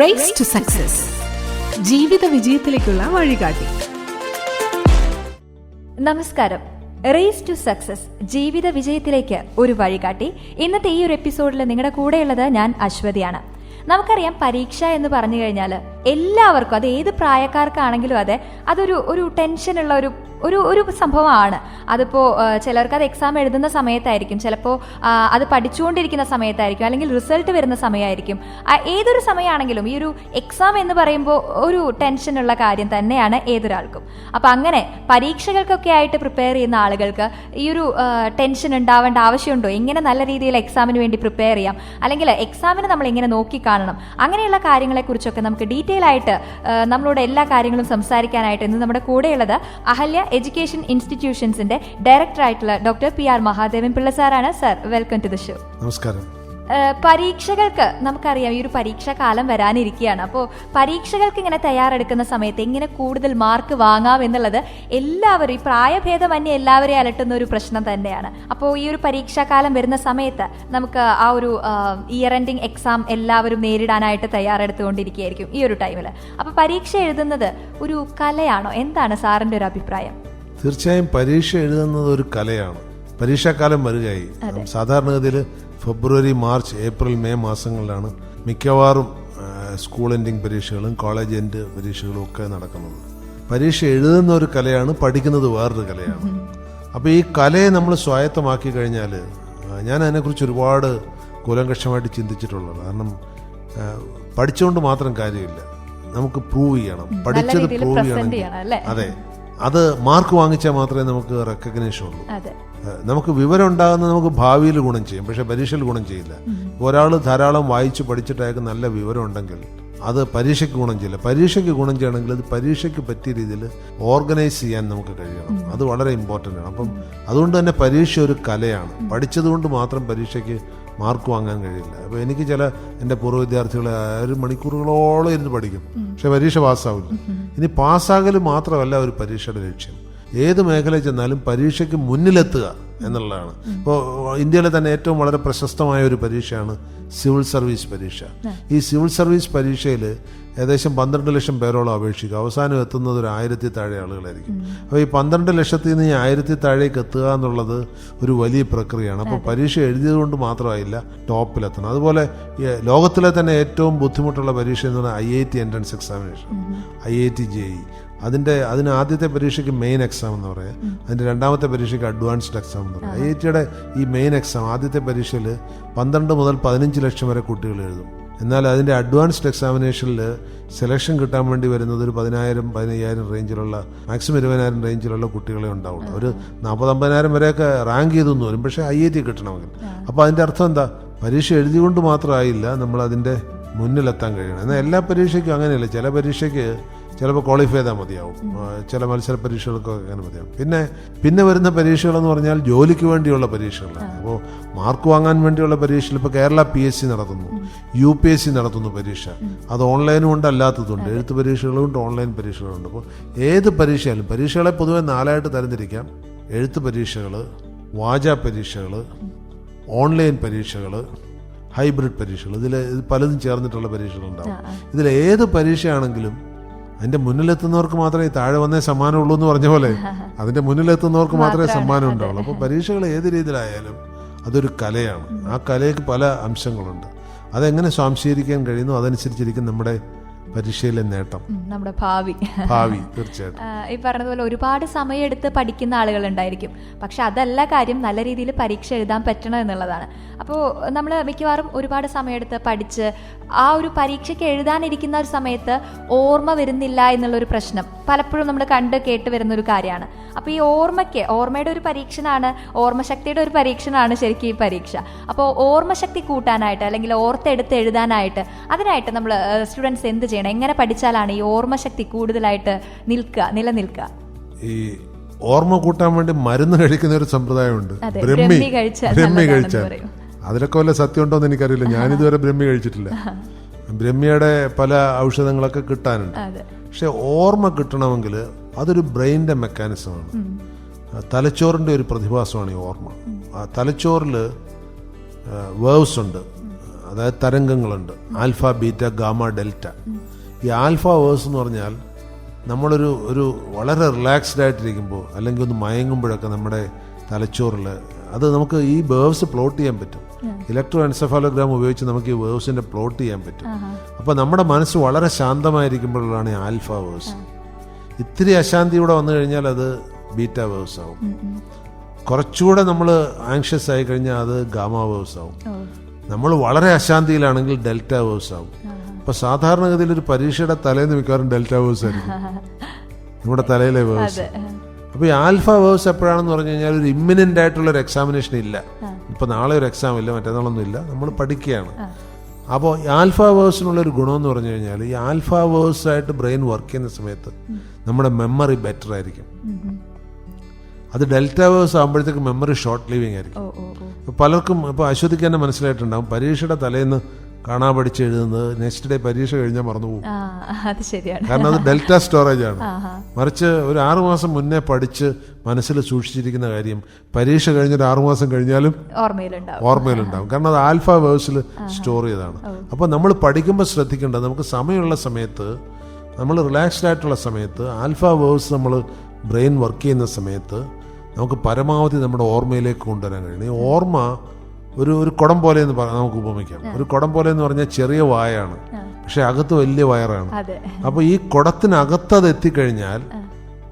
Raise to success ജീവിത വിജയത്തിലേക്കുള്ള വഴികാട്ടി. നമസ്കാരം. റേസ് ടു സക്സസ് ജീവിത വിജയത്തിലേക്ക് ഒരു വഴികാട്ടി. ഇന്നത്തെ ഈ ഒരു എപ്പിസോഡിൽ നിങ്ങളുടെ കൂടെയുള്ളത് ഞാൻ അശ്വതിയാണ്. നമുക്കറിയാം പരീക്ഷ എന്ന് പറഞ്ഞു കഴിഞ്ഞാൽ എല്ലാവർക്കും അത് ഏത് പ്രായക്കാർക്കാണെങ്കിലും അതെ അതൊരു ഒരു ടെൻഷനുള്ള ഒരു ഒരു ഒരു സംഭവമാണ്. അതിപ്പോൾ ചിലർക്ക് അത് എക്സാം എഴുതുന്ന സമയത്തായിരിക്കും ചിലപ്പോൾ അത് പഠിച്ചുകൊണ്ടിരിക്കുന്ന സമയത്തായിരിക്കും അല്ലെങ്കിൽ റിസൾട്ട് വരുന്ന സമയമായിരിക്കും. ഏതൊരു സമയമാണെങ്കിലും ഈ ഒരു എക്സാം എന്ന് പറയുമ്പോൾ ഒരു ടെൻഷനുള്ള കാര്യം തന്നെയാണ് ഏതൊരാൾക്കും. അപ്പം അങ്ങനെ പരീക്ഷകൾക്കൊക്കെ ആയിട്ട് പ്രിപ്പയർ ചെയ്യുന്ന ആളുകൾക്ക് ഈ ഒരു ടെൻഷൻ ഉണ്ടാവേണ്ട ആവശ്യമുണ്ടോ? എങ്ങനെ നല്ല രീതിയിൽ എക്സാമിന് വേണ്ടി പ്രിപ്പയർ ചെയ്യാം? അല്ലെങ്കിൽ എക്സാമിന് നമ്മൾ എങ്ങനെ നോക്കിക്കാണണം അങ്ങനെയുള്ള കാര്യങ്ങളെക്കുറിച്ചൊക്കെ നമുക്ക് ഡീറ്റെയിൽ ആയിട്ട് നമ്മളോട് എല്ലാ കാര്യങ്ങളും സംസാരിക്കാനായിട്ട് ഇന്ന് നമ്മുടെ കൂടെയുള്ളത് അഹല്യ എഡ്യൂക്കേഷൻ ഇൻസ്റ്റിറ്റ്യൂഷൻസിന്റെ ഡയറക്ടർ ആയിട്ടുള്ള doctor P R Mahadevan Pillai സാറാണ്. Sir welcome to the show നമസ്കാരം. പരീക്ഷകൾക്ക് നമുക്കറിയാം ഈ ഒരു പരീക്ഷാ കാലം വരാനിരിക്കുകയാണ്. അപ്പോൾ പരീക്ഷകൾക്ക് ഇങ്ങനെ തയ്യാറെടുക്കുന്ന സമയത്ത് എങ്ങനെ കൂടുതൽ മാർക്ക് വാങ്ങാം എന്നുള്ളത് എല്ലാവരും ഈ പ്രായഭേദമന്യേ എല്ലാവരെയും അലട്ടുന്ന ഒരു പ്രശ്നം തന്നെയാണ്. അപ്പോൾ ഈ ഒരു പരീക്ഷാ കാലം വരുന്ന സമയത്ത് നമുക്ക് ആ ഒരു ഇയർ എൻഡിങ് എക്സാം എല്ലാവരും നേരിടാനായിട്ട് തയ്യാറെടുത്തുകൊണ്ടിരിക്കുകയായിരിക്കും ഈ ഒരു ടൈമിൽ അപ്പോൾ പരീക്ഷ എഴുതുന്നത് ഒരു കലയാണോ? എന്താണ് സാറിന്റെ ഒരു അഭിപ്രായം? തീർച്ചയായും പരീക്ഷ എഴുതുന്നത് ഒരു കലയാണ്. പരീക്ഷാക്കാലം വരികയായി. സാധാരണഗതിയിൽ ഫെബ്രുവരി മാർച്ച് ഏപ്രിൽ മെയ് മാസങ്ങളിലാണ് മിക്കവാറും സ്കൂൾ എൻഡിങ് പരീക്ഷകളും കോളേജ് എൻഡ് പരീക്ഷകളും ഒക്കെ നടക്കുന്നത്. പരീക്ഷ എഴുതുന്ന ഒരു കലയാണ് പഠിക്കുന്നത് വേറൊരു കലയാണ്. അപ്പോൾ ഈ കലയെ നമ്മൾ സ്വായത്തമാക്കി കഴിഞ്ഞാൽ ഞാൻ അതിനെക്കുറിച്ച് ഒരുപാട് കൂലങ്കക്ഷമായിട്ട് ചിന്തിച്ചിട്ടുള്ളത് കാരണം പഠിച്ചുകൊണ്ട് മാത്രം കാര്യമില്ല. നമുക്ക് പ്രൂവ് ചെയ്യണം. പഠിച്ചത് പ്രൂവ് ചെയ്യണം? അതെ. അത് മാർക്ക് വാങ്ങിച്ചാൽ മാത്രമേ നമുക്ക് റെക്കഗ്നേഷൻ ഉള്ളൂ. നമുക്ക് വിവരം ഉണ്ടാകുന്നത് നമുക്ക് ഭാവിയിൽ ഗുണം ചെയ്യും. പക്ഷെ പരീക്ഷയിൽ ഗുണം ചെയ്യില്ല. ഒരാൾ ധാരാളം വായിച്ച് പഠിച്ചിട്ട് അയാൾക്ക് നല്ല വിവരം ഉണ്ടെങ്കിൽ അത് പരീക്ഷയ്ക്ക് ഗുണം ചെയ്യില്ല. പരീക്ഷയ്ക്ക് ഗുണം ചെയ്യണമെങ്കിൽ അത് പരീക്ഷയ്ക്ക് പറ്റിയ രീതിയിൽ ഓർഗനൈസ് ചെയ്യാൻ നമുക്ക് കഴിയണം. അത് വളരെ ഇമ്പോർട്ടന്റ് ആണ്. അപ്പം അതുകൊണ്ട് തന്നെ പരീക്ഷ ഒരു കലയാണ്. പഠിച്ചതുകൊണ്ട് മാത്രം പരീക്ഷയ്ക്ക് മാർക്ക് വാങ്ങാൻ കഴിയില്ല. അപ്പോൾ എനിക്ക് ചില എന്റെ പൂർവ വിദ്യാർത്ഥികൾ ഒരു മണിക്കൂറുകളോളം ഇരുന്ന് പഠിക്കും. പക്ഷേ പരീക്ഷ പാസ്സാവില്ല. ഇനി പാസ്സാകൽ മാത്രമല്ല ഒരു പരീക്ഷയുടെ ലക്ഷ്യം. ഏത് മേഖലയിൽ ചെന്നാലും പരീക്ഷയ്ക്ക് മുന്നിലെത്തുക എന്നുള്ളതാണ്. ഇപ്പോൾ ഇന്ത്യയിലെ തന്നെ ഏറ്റവും വളരെ പ്രശസ്തമായ ഒരു പരീക്ഷയാണ് സിവിൽ സർവീസ് പരീക്ഷ. ഈ സിവിൽ സർവീസ് പരീക്ഷയിൽ ഏകദേശം പന്ത്രണ്ട് ലക്ഷം പേരോളം അപേക്ഷിക്കും. അവസാനം എത്തുന്നത് ഒരു ആയിരത്തി താഴെ ആളുകളായിരിക്കും. അപ്പോൾ ഈ പന്ത്രണ്ട് ലക്ഷത്തിൽ നിന്ന് ഈ ആയിരത്തി താഴേക്ക് എത്തുക എന്നുള്ളത് ഒരു വലിയ പ്രക്രിയയാണ്. അപ്പോൾ പരീക്ഷ എഴുതിയത് കൊണ്ട് മാത്രമായില്ല ടോപ്പിലെത്തണം. അതുപോലെ ലോകത്തിലെ തന്നെ ഏറ്റവും ബുദ്ധിമുട്ടുള്ള പരീക്ഷ എന്ന് പറഞ്ഞാൽ I I T entrance examination I I T J E. അതിന്റെ അതിന് ആദ്യത്തെ പരീക്ഷയ്ക്ക് മെയിൻ എക്സാം എന്ന് പറയാം. അതിന്റെ രണ്ടാമത്തെ പരീക്ഷയ്ക്ക് അഡ്വാൻസ്ഡ് എക്സാം എന്ന് പറയാം. ഐ ഐ ടിയുടെ ഈ മെയിൻ എക്സാം ആദ്യത്തെ പരീക്ഷയിൽ പന്ത്രണ്ട് മുതൽ പതിനഞ്ച് ലക്ഷം വരെ കുട്ടികൾ എഴുതും. എന്നാൽ അതിന്റെ അഡ്വാൻസ്ഡ് എക്സാമിനേഷനിൽ സെലക്ഷൻ കിട്ടാൻ വേണ്ടി വരുന്നത് ഒരു പതിനായിരം പതിനയ്യായിരം റേഞ്ചിലുള്ള മാക്സിമം ഇരുപതിനായിരം റേഞ്ചിലുള്ള കുട്ടികളെ ഉണ്ടാവുള്ളൂ ഒരു നാൽപ്പത്തമ്പതിനായിരം വരെയൊക്കെ റാങ്ക് ചെയ്തൊന്നും വരും. പക്ഷേ ഐ ഐ ടി കിട്ടണമെങ്കിൽ. അപ്പോൾ അതിന്റെ അർത്ഥം എന്താ? പരീക്ഷ എഴുതിക്കൊണ്ട് മാത്രമായില്ല നമ്മൾ അതിന്റെ മുന്നിലെത്താൻ കഴിയണം. എന്നാൽ എല്ലാ പരീക്ഷയ്ക്കും അങ്ങനെയല്ല? ചില പരീക്ഷയ്ക്ക് ചിലപ്പോൾ ക്വാളിഫൈ ചെയ്താൽ മതിയാവും. ചില മത്സര പരീക്ഷകൾക്കൊക്കെ അങ്ങനെ മതിയാവും. പിന്നെ പിന്നെ വരുന്ന പരീക്ഷകളെന്ന് പറഞ്ഞാൽ ജോലിക്ക് വേണ്ടിയുള്ള പരീക്ഷകളാണ്. അപ്പോൾ മാർക്ക് വാങ്ങാൻ വേണ്ടിയുള്ള പരീക്ഷയിൽ ഇപ്പോൾ കേരള പി എസ് സി നടത്തുന്നു. യു പി എസ് സി നടത്തുന്നു പരീക്ഷ. അത് ഓൺലൈനും ഉണ്ട് അല്ലാത്തതുണ്ട്. എഴുത്ത് പരീക്ഷകളുണ്ട് ഓൺലൈൻ പരീക്ഷകളുണ്ട്. അപ്പോൾ ഏത് പരീക്ഷയാലും പരീക്ഷകളെ പൊതുവെ നാലായിട്ട് തരംതിരിക്കാം. എഴുത്ത് പരീക്ഷകൾ വാച പരീക്ഷകൾ ഓൺലൈൻ പരീക്ഷകൾ ഹൈബ്രിഡ് പരീക്ഷകൾ ഇതിൽ ഇത് പലതും ചേർന്നിട്ടുള്ള പരീക്ഷകളുണ്ടാവും. ഇതിൽ ഏത് പരീക്ഷയാണെങ്കിലും അതിന്റെ മുന്നിലെത്തുന്നവർക്ക് മാത്രമേ താഴെ വന്നേ സമ്മാനമുള്ളൂ എന്ന് പറഞ്ഞ പോലെ അതിന്റെ മുന്നിലെത്തുന്നവർക്ക് മാത്രമേ സമ്മാനം ഉണ്ടാവുള്ളൂ. അപ്പോൾ പരീക്ഷകൾ ഏത് രീതിയിലായാലും അതൊരു കലയാണ്. ആ കലയ്ക്ക് പല അംശങ്ങളുണ്ട്. അതെങ്ങനെ സ്വാംശീകരിക്കാൻ കഴിയുന്നു അതനുസരിച്ചിരിക്കും നമ്മുടെ പരീക്ഷയിലെ നേട്ടം. നമ്മുടെ ഭാവി. ഭാവി തീർച്ചയായിട്ടും. ഈ പറഞ്ഞതുപോലെ ഒരുപാട് സമയമെടുത്ത് പഠിക്കുന്ന ആളുകൾ ഉണ്ടായിരിക്കും പക്ഷെ അതല്ല കാര്യം നല്ല രീതിയിൽ പരീക്ഷ എഴുതാൻ പറ്റണം എന്നുള്ളതാണ്. അപ്പോൾ നമ്മൾ മിക്കവാറും ഒരുപാട് സമയമെടുത്ത് പഠിച്ച് ആ ഒരു പരീക്ഷയ്ക്ക് എഴുതാനിരിക്കുന്ന ഒരു സമയത്ത് ഓർമ്മ വരുന്നില്ല എന്നുള്ളൊരു പ്രശ്നം പലപ്പോഴും നമ്മൾ കണ്ട് കേട്ട് വരുന്ന ഒരു കാര്യമാണ്. അപ്പോൾ ഈ ഓർമ്മയ്ക്ക് ഓർമ്മയുടെ ഒരു പരീക്ഷണമാണ് ഓർമ്മശക്തിയുടെ ഒരു പരീക്ഷണമാണ് ശരിക്കും ഈ പരീക്ഷ. അപ്പോൾ ഓർമ്മശക്തി കൂട്ടാനായിട്ട് അല്ലെങ്കിൽ ഓർത്തെടുത്ത് എഴുതാനായിട്ട് അതിനായിട്ട് നമ്മൾ സ്റ്റുഡൻസ് എന്ത് ചെയ്യണം. എങ്ങനെ പഠിച്ചാലാണ് ഈ ഓർമ്മശക്തി കൂടുതലായിട്ട് നിൽക്കുക നിലനിൽക്കുക? ഈ ഓർമ്മ കൂട്ടാൻ വേണ്ടി മരുന്ന് കഴിക്കുന്ന ഒരു സമ്പ്രദായമുണ്ട്. ബ്രഹ്മി. ബ്രഹ്മി കഴിച്ചാൽ. അതിലൊക്കെ വല്ല സത്യം ഉണ്ടോ എന്ന് എനിക്കറിയില്ല. ഞാനിതുവരെ ബ്രഹ്മി കഴിച്ചിട്ടില്ല. ബ്രഹ്മിയുടെ പല ഔഷധങ്ങളൊക്കെ കിട്ടാനുണ്ട്. പക്ഷെ ഓർമ്മ കിട്ടണമെങ്കിൽ അതൊരു ബ്രെയിന്റെ മെക്കാനിസമാണ്. തലച്ചോറിന്റെ ഒരു പ്രതിഭാസമാണ് ഈ ഓർമ്മ. ആ തലച്ചോറിൽ വേവ്സ് ഉണ്ട്. അതായത് തരംഗങ്ങളുണ്ട്. Alpha beta gamma delta. ഈ ആൽഫ വേഴ്സ് എന്ന് പറഞ്ഞാൽ നമ്മളൊരു ഒരു വളരെ റിലാക്സ്ഡ് ആയിട്ടിരിക്കുമ്പോൾ അല്ലെങ്കിൽ ഒന്ന് മയങ്ങുമ്പോഴൊക്കെ നമ്മുടെ തലച്ചോറിൽ അത് നമുക്ക് ഈ വേവ്സ് പ്ലോട്ട് ചെയ്യാൻ പറ്റും. ഇലക്ട്രോ എൻസെഫാലോഗ്രാം ഉപയോഗിച്ച് നമുക്ക് ഈ വേവ്സിന്റെ പ്ലോട്ട് ചെയ്യാൻ പറ്റും. അപ്പോൾ നമ്മുടെ മനസ്സ് വളരെ ശാന്തമായിരിക്കുമ്പോഴാണ് ഈ ആൽഫ വേവ്സ്. ഇത്തിരി അശാന്തി ഇവിടെ വന്നു കഴിഞ്ഞാൽ അത് ബീറ്റ വേവ്സ് ആവും. കുറച്ചുകൂടെ നമ്മൾ ആങ്ഷ്യസ് ആയി കഴിഞ്ഞാൽ അത് ഗാമ വേവ്സ് ആവും. നമ്മൾ വളരെ അശാന്തിയിലാണെങ്കിൽ ഡെൽറ്റ വേവ്സ് ആവും. അപ്പൊ സാധാരണഗതിയിൽ ഒരു പരീക്ഷയുടെ തലേന്ന് മിക്കവാറും ഡെൽറ്റ വേവ്സ് ആയിരിക്കും. നമ്മുടെ തലയിലെ വേഴ്സ് അപ്പൊ ഈ ആൽഫ വേഴ്സ് എപ്പോഴാണെന്ന് പറഞ്ഞു കഴിഞ്ഞാൽ ഒരു ഇമ്മിനന്റ് ആയിട്ടുള്ള ഒരു എക്സാമിനേഷൻ ഇല്ല. ഇപ്പൊ നാളെ ഒരു എക്സാം ഇല്ല മറ്റന്നാളൊന്നും ഇല്ല. നമ്മൾ പഠിക്കുകയാണ്. അപ്പോൾ ഈ ആൽഫ വേഴ്സിനുള്ള ഒരു ഗുണമെന്ന് പറഞ്ഞു കഴിഞ്ഞാൽ ഈ ആൽഫ വേഴ്സ് ആയിട്ട് ബ്രെയിൻ വർക്ക് ചെയ്യുന്ന സമയത്ത് നമ്മുടെ മെമ്മറി ബെറ്റർ ആയിരിക്കും. അത് ഡെൽറ്റ വേഴ്സ് ആകുമ്പോഴത്തേക്ക് മെമ്മറി ഷോർട്ട് ലിവിങ് ആയിരിക്കും. പലർക്കും ഇപ്പോൾ അശ്വതിക്ക് തന്നെ മനസ്സിലായിട്ടുണ്ടാവും. പരീക്ഷയുടെ തലേന്ന് കാണാൻ പഠിച്ച് എഴുതുന്നത് നെക്സ്റ്റ് ഡേ പരീക്ഷ കഴിഞ്ഞാൽ മറന്നുപോകും. കാരണം അത് ഡെൽറ്റ സ്റ്റോറേജ് ആണ്. മറിച്ച് ഒരു ആറുമാസം മുന്നേ പഠിച്ച് മനസ്സിൽ സൂക്ഷിച്ചിരിക്കുന്ന കാര്യം പരീക്ഷ കഴിഞ്ഞ ഒരു ആറുമാസം കഴിഞ്ഞാലും ഓർമ്മയിലുണ്ടാവും. ഓർമ്മയിലുണ്ടാവും. കാരണം അത് ആൽഫ വേഴ്സിൽ സ്റ്റോർ ചെയ്തതാണ്. അപ്പോൾ നമ്മൾ പഠിക്കുമ്പോൾ ശ്രദ്ധിക്കേണ്ടത് നമുക്ക് സമയമുള്ള സമയത്ത് നമ്മൾ റിലാക്സ്ഡ് ആയിട്ടുള്ള സമയത്ത് ആൽഫ വേഴ്സ് നമ്മൾ ബ്രെയിൻ വർക്ക് ചെയ്യുന്ന സമയത്ത് നമുക്ക് പരമാവധി നമ്മുടെ ഓർമ്മയിലേക്ക് കൊണ്ടുവരാൻ കഴിയണം. ഈ ഓർമ്മ ഒരു ഒരു കുടം പോലെ എന്ന് നമുക്ക് ഉപമിക്കാം. ഒരു കുടം പോലെ എന്ന് പറഞ്ഞാൽ ചെറിയ വായാണ്. പക്ഷെ അകത്ത് വലിയ വയറാണ്. അപ്പോൾ ഈ കുടത്തിനകത്ത് അത് എത്തിക്കഴിഞ്ഞാൽ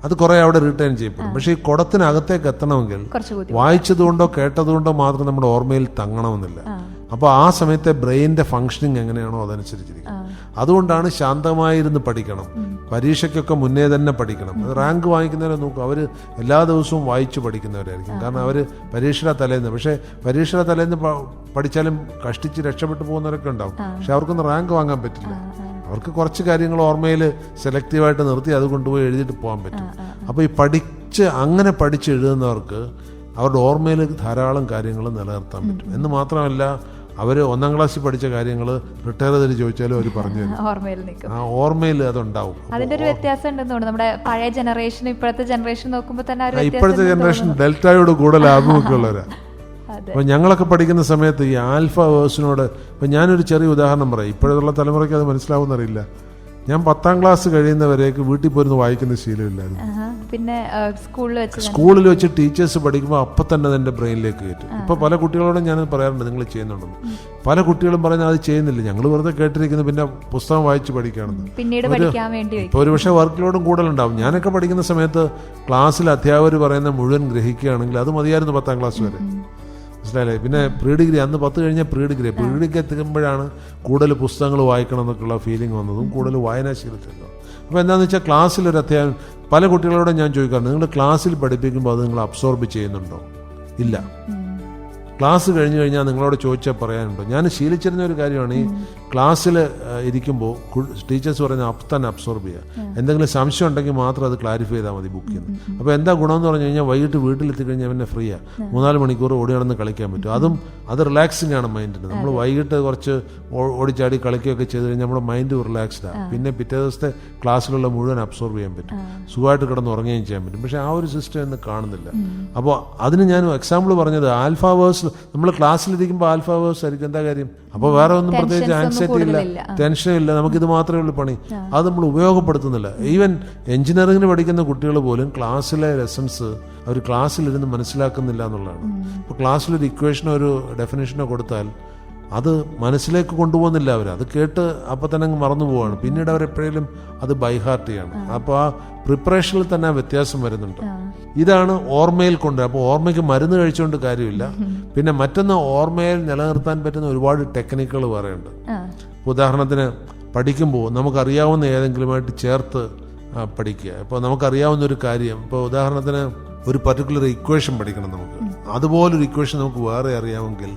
അത് കുറെ അവിടെ റിട്ടേൺ ചെയ്യപ്പെടും. പക്ഷേ ഈ കുടത്തിനകത്തേക്ക് എത്തണമെങ്കിൽ വായിച്ചതുകൊണ്ടോ കേട്ടതുകൊണ്ടോ മാത്രം നമ്മുടെ ഓർമ്മയിൽ തങ്ങണമെന്നില്ല. അപ്പോൾ ആ സമയത്തെ ബ്രെയിനിന്റെ ഫങ്ഷനിങ് എങ്ങനെയാണോ അതനുസരിച്ചിരിക്കും. അതുകൊണ്ടാണ് ശാന്തമായിരുന്ന് പഠിക്കണം. പരീക്ഷയ്ക്കൊക്കെ മുന്നേ തന്നെ പഠിക്കണം. അത് റാങ്ക് വാങ്ങിക്കുന്നവരെ നോക്കും. അവർ എല്ലാ ദിവസവും വായിച്ചു പഠിക്കുന്നവരായിരിക്കും. കാരണം അവർ പരീക്ഷയുടെ തലേന്ന്. പക്ഷേ പരീക്ഷയുടെ തലേന്ന് പഠിച്ചാലും കഷ്ടിച്ച് രക്ഷപ്പെട്ടു പോകുന്നവരൊക്കെ ഉണ്ടാവും. പക്ഷെ അവർക്കൊന്നും റാങ്ക് വാങ്ങാൻ പറ്റില്ല. അവർക്ക് കുറച്ച് കാര്യങ്ങൾ ഓർമ്മയിൽ സെലക്റ്റീവായിട്ട് നിർത്തി അത് കൊണ്ടുപോയി എഴുതിയിട്ട് പോകാൻ പറ്റും. അപ്പോൾ ഈ പഠിച്ച് അങ്ങനെ പഠിച്ച് എഴുതുന്നവർക്ക് അവരുടെ ഓർമ്മയിൽ ധാരാളം കാര്യങ്ങൾ നിലനിർത്താൻ പറ്റും. എന്ന് മാത്രമല്ല അവർ ഒന്നാം ക്ലാസ്സിൽ പഠിച്ച കാര്യങ്ങൾ റിട്ടയർ ചെയ്തിട്ട് ചോദിച്ചാലും അവർ പറഞ്ഞു തരും. ആ ഓർമ്മയിൽ അതുണ്ടാവും. അതിന്റെ ഒരു വ്യത്യാസം ഉണ്ടെന്ന് തോന്നുന്നു നമ്മുടെ പഴയ ജനറേഷൻ ഇപ്പോഴത്തെ ജനറേഷൻ നോക്കുമ്പോൾ തന്നെ ഇപ്പോഴത്തെ ജനറേഷൻ. ഡെൽറ്റയോട് കൂടുതൽ ആഭിമുഖ്യമുള്ളവരാ അതെ അപ്പോൾ ഞങ്ങളൊക്കെ പഠിക്കുന്ന സമയത്ത് ഈ ആൽഫ വേഴ്സിനോട് ഇപ്പം ഞാനൊരു ചെറിയ ഉദാഹരണം പറയാം. ഇപ്പോഴുള്ള തലമുറയ്ക്ക് അത് മനസ്സിലാവുന്നറിയില്ല ഞാൻ പത്താം ക്ലാസ് കഴിയുന്നവരേക്ക് വീട്ടിൽ പോയിരുന്ന് വായിക്കുന്ന ശീലമില്ലായിരുന്നു പിന്നെ സ്കൂളിൽ വെച്ച് സ്കൂളിൽ വെച്ച് ടീച്ചേഴ്സ് പഠിക്കുമ്പോൾ അപ്പം തന്നെ എന്റെ ബ്രെയിനിലേക്ക് കയറ്റും. ഇപ്പോൾ പല കുട്ടികളോടും ഞാൻ പറയാറുണ്ട് നിങ്ങൾ ചെയ്യുന്നുണ്ടെന്ന്. പല കുട്ടികളും പറഞ്ഞാൽ അത് ചെയ്യുന്നില്ല. ഞങ്ങൾ വെറുതെ കേട്ടിരിക്കുന്നു പിന്നെ പുസ്തകം വായിച്ച് പഠിക്കുകയാണെന്ന്. പിന്നീട് ഇപ്പോൾ ഒരു പക്ഷേ വർക്ക് ലോഡും കൂടുതലുണ്ടാവും. ഞാനൊക്കെ പഠിക്കുന്ന സമയത്ത് ക്ലാസ്സിൽ അധ്യാപകർ പറയുന്ന മുഴുവൻ ഗ്രഹിക്കുകയാണെങ്കിൽ അത് മതിയായിരുന്നു പത്താം ക്ലാസ് വരെ. മനസ്സിലായില്ലേ? പിന്നെ പ്രീ ഡിഗ്രി അന്ന് പത്ത് കഴിഞ്ഞാൽ പ്രീ ഡിഗ്രി പ്രീ ഡിഗ്രി എത്തുമ്പോഴാണ് കൂടുതൽ പുസ്തകങ്ങൾ വായിക്കണം എന്നൊക്കെയുള്ള ഫീലിംഗ് വന്നതും കൂടുതൽ വായനാശീലത്തിലും അപ്പോൾ എന്താണെന്ന് വെച്ചാൽ ക്ലാസ്സിലൊരു അത്യാവശ്യം പല കുട്ടികളോടും ഞാൻ ചോദിക്കാറുണ്ട് നിങ്ങൾ ക്ലാസ്സിൽ പഠിപ്പിക്കുമ്പോൾ അത് നിങ്ങൾ അബ്സോർബ് ചെയ്യുന്നുണ്ടോ? ഇല്ല. ക്ലാസ് കഴിഞ്ഞു കഴിഞ്ഞാൽ നിങ്ങളോട് ചോദിച്ചാൽ പറയാനുണ്ട്? ഞാൻ ശീലിച്ചിരുന്ന ഒരു കാര്യമാണ് ഈ ക്ലാസ്സിൽ ഇരിക്കുമ്പോൾ ടീച്ചേഴ്സ് പറയുന്നത് അപ്പം തന്നെ അബ്സോർബ് ചെയ്യുക എന്തെങ്കിലും സംശയം ഉണ്ടെങ്കിൽ മാത്രം അത് ക്ലാരിഫൈ ചെയ്താൽ മതി ബുക്കിൽ നിന്ന് അപ്പോൾ എന്താ ഗുണമെന്ന് പറഞ്ഞു കഴിഞ്ഞാൽ വൈകിട്ട് വീട്ടിലെത്തി കഴിഞ്ഞാൽ പിന്നെ ഫ്രീ ആണ് മൂന്നാൽ മണിക്കൂർ ഓടി നടന്ന് കളിക്കാൻ പറ്റും. അതും അത് റിലാക്സിങ് ആണ് മൈൻഡിന് നമ്മൾ വൈകിട്ട് കുറച്ച് ഓടിച്ചാടി കളിക്കുകയൊക്കെ ചെയ്ത് കഴിഞ്ഞാൽ നമ്മുടെ മൈൻഡ് റിലാക്സ്ഡ് ആണ് പിന്നെ പിറ്റേ ദിവസത്തെ ക്ലാസ്സിലുള്ള മുഴുവൻ അബ്സോർബ് ചെയ്യാൻ പറ്റും. സുഖമായിട്ട് കിടന്ന് ഉറങ്ങുകയും ചെയ്യാൻ പറ്റും. പക്ഷേ ആ ഒരു സിസ്റ്റം ഇന്ന് കാണുന്നില്ല. അപ്പോൾ അതിന് ഞാൻ എക്സാമ്പിൾ പറഞ്ഞത് ആൽഫ വേഴ്സ് നമ്മൾ ക്ലാസ്സിലിരിക്കുമ്പോൾ ആൽഫ വേഴ്സ് ആയിരിക്കും. എന്താ കാര്യം? അപ്പോൾ വേറെ ഒന്നും പ്രത്യേകിച്ച് ആൻസൈറ്റി ഇല്ല. ടെൻഷൻ ഇല്ല. നമുക്കിത് മാത്രമേ ഉള്ളൂ പണി. അത് നമ്മൾ ഉപയോഗപ്പെടുത്തുന്നില്ല. ഈവൻ എഞ്ചിനീയറിംഗിന് പഠിക്കുന്ന കുട്ടികൾ പോലും ക്ലാസ്സിലെ ലെസൺസ് അവർ ക്ലാസ്സിലിരുന്ന് മനസ്സിലാക്കുന്നില്ല എന്നുള്ളതാണ്. ഇപ്പോൾ ക്ലാസ്സിലൊരു ഇക്വേഷനോ ഒരു ഡെഫിനേഷനോ കൊടുത്താൽ അത് മനസ്സിലേക്ക് കൊണ്ടുപോകുന്നില്ല അവർ അത് കേട്ട് അപ്പം തന്നെ അങ്ങ് മറന്നു പോവാണ്. പിന്നീട് അവർ എപ്പോഴേലും അത് ബൈഹാർട്ട് ചെയ്യണം. അപ്പോൾ ആ പ്രിപ്പറേഷനിൽ തന്നെ ആ വ്യത്യാസം വരുന്നുണ്ട്. ഇതാണ് ഓർമ്മയിൽ കൊണ്ട് അപ്പോൾ ഓർമ്മയ്ക്ക് മരുന്ന് കഴിച്ചുകൊണ്ട് കാര്യമില്ല. പിന്നെ മറ്റൊന്ന് ഓർമ്മയിൽ നിലനിർത്താൻ പറ്റുന്ന ഒരുപാട് ടെക്നിക്കുകൾ പറയുന്നുണ്ട് ഉദാഹരണത്തിന് പഠിക്കുമ്പോൾ നമുക്കറിയാവുന്ന ഏതെങ്കിലുമായിട്ട് ചേർത്ത് പഠിക്കുക. ഇപ്പോൾ നമുക്കറിയാവുന്ന ഒരു കാര്യം ഇപ്പോൾ ഉദാഹരണത്തിന് ഒരു പർട്ടിക്കുലർ ഇക്വേഷൻ പഠിക്കണം നമുക്ക്. അതുപോലൊരു ഇക്വേഷൻ നമുക്ക് വേറെ അറിയാമെങ്കിൽ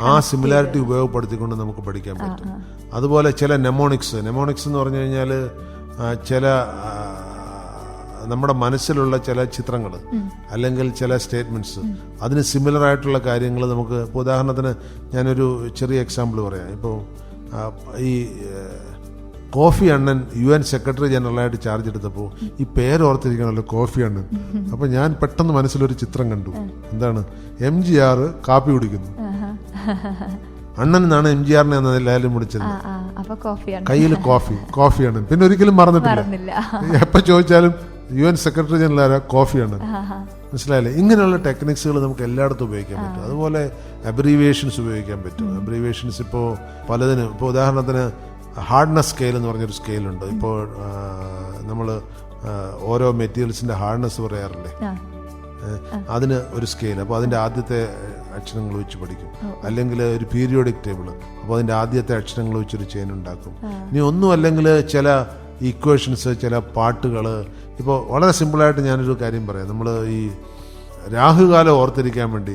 ആ സിമിലാരിറ്റി ഉപയോഗപ്പെടുത്തിക്കൊണ്ട് നമുക്ക് പഠിക്കാൻ പറ്റും. അതുപോലെ ചില നെമോണിക്സ് നെമോണിക്സ് എന്ന് പറഞ്ഞു കഴിഞ്ഞാൽ ചില നമ്മുടെ മനസ്സിലുള്ള ചില ചിത്രങ്ങൾ അല്ലെങ്കിൽ ചില സ്റ്റേറ്റ്മെന്റ്സ് അതിന് സിമിലർ ആയിട്ടുള്ള കാര്യങ്ങൾ നമുക്ക് ഇപ്പോൾ ഉദാഹരണത്തിന് ഞാനൊരു ചെറിയ എക്സാമ്പിൾ പറയാം. ഇപ്പോൾ ഈ Kofi Annan U N secretary ജനറലായിട്ട് charge എടുത്തപ്പോൾ ഈ പേര് ഓർത്തിരിക്കണല്ലോ കോഫി അണ്ണൻ. അപ്പോൾ ഞാൻ പെട്ടെന്ന് മനസ്സിലൊരു ചിത്രം കണ്ടു. എന്താണ്? എം ജി ആറ് കാപ്പി കുടിക്കുന്നു. അണ്ണൻ എന്നാണ് എം ജി ആറിനെ എന്ന എല്ലാവരും വിളിച്ചത്. കയ്യിൽ കോഫി കോഫിയാണ്. പിന്നെ ഒരിക്കലും മറന്നിട്ടില്ല. എപ്പോൾ ചോദിച്ചാലും യു എൻ സെക്രട്ടറി ജനറൽ ആരാ? കോഫിയാണ്. മനസ്സിലായില്ലേ? ഇങ്ങനെയുള്ള ടെക്നിക്സുകൾ നമുക്ക് എല്ലായിടത്തും ഉപയോഗിക്കാൻ പറ്റും. അതുപോലെ അബ്രീവിയേഷൻസ് ഉപയോഗിക്കാൻ പറ്റും. അബ്രീവിയേഷൻസ് ഇപ്പോൾ പലതിന് ഇപ്പോൾ ഉദാഹരണത്തിന് ഹാർഡ്നസ് സ്കെയിൽ എന്ന് പറഞ്ഞൊരു സ്കെയിലുണ്ട് ഇപ്പോൾ നമ്മൾ ഓരോ മെറ്റീരിയൽസിന്റെ ഹാർഡ്നസ് പറയാറില്ലേ. അതിന് ഒരു സ്കെയിൽ അപ്പോൾ അതിന്റെ ആദ്യത്തെ അക്ഷരങ്ങൾ വെച്ച് പഠിക്കും. അല്ലെങ്കിൽ ഒരു പീരിയോഡിക് ടേബിൾ അപ്പോൾ അതിന്റെ ആദ്യത്തെ അക്ഷരങ്ങൾ വെച്ചൊരു ചെയിൻ ഉണ്ടാക്കും. ഇനി ഒന്നും അല്ലെങ്കിൽ ചില ഇക്വേഷൻസ് ചില പാട്ടുകൾ. ഇപ്പോൾ വളരെ സിമ്പിളായിട്ട് ഞാനൊരു കാര്യം പറയാം. നമ്മൾ ഈ രാഹുകാലം ഓർത്തിരിക്കാൻ വേണ്ടി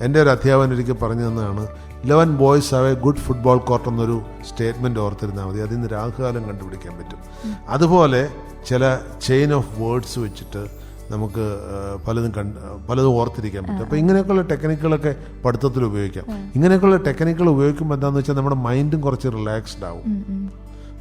എന്റെ ഒരു അധ്യാപകൻ ഒരിക്കൽ പറഞ്ഞു തന്നതാണ് eleven boys have a good football court എന്നൊരു സ്റ്റേറ്റ്മെന്റ് ഓർത്തിരുന്നാൽ മതി. അതിൽ നിന്ന് രാഹുകാലം കണ്ടുപിടിക്കാൻ പറ്റും. അതുപോലെ ചില ചെയിൻ ഓഫ് വേർഡ്സ് വെച്ചിട്ട് നമുക്ക് പലതും കണ്ട് പലതും ഓർത്തിരിക്കാൻ പറ്റും. അപ്പോൾ ഇങ്ങനെയൊക്കെയുള്ള ടെക്നിക്കുകളൊക്കെ പഠിത്തത്തിൽ ഉപയോഗിക്കാം. ഇങ്ങനെയൊക്കെയുള്ള ടെക്നിക്കുകൾ ഉപയോഗിക്കുമ്പോൾ എന്താണെന്ന് വെച്ചാൽ നമ്മുടെ മൈൻഡും കുറച്ച് റിലാക്സ്ഡ് ആവും.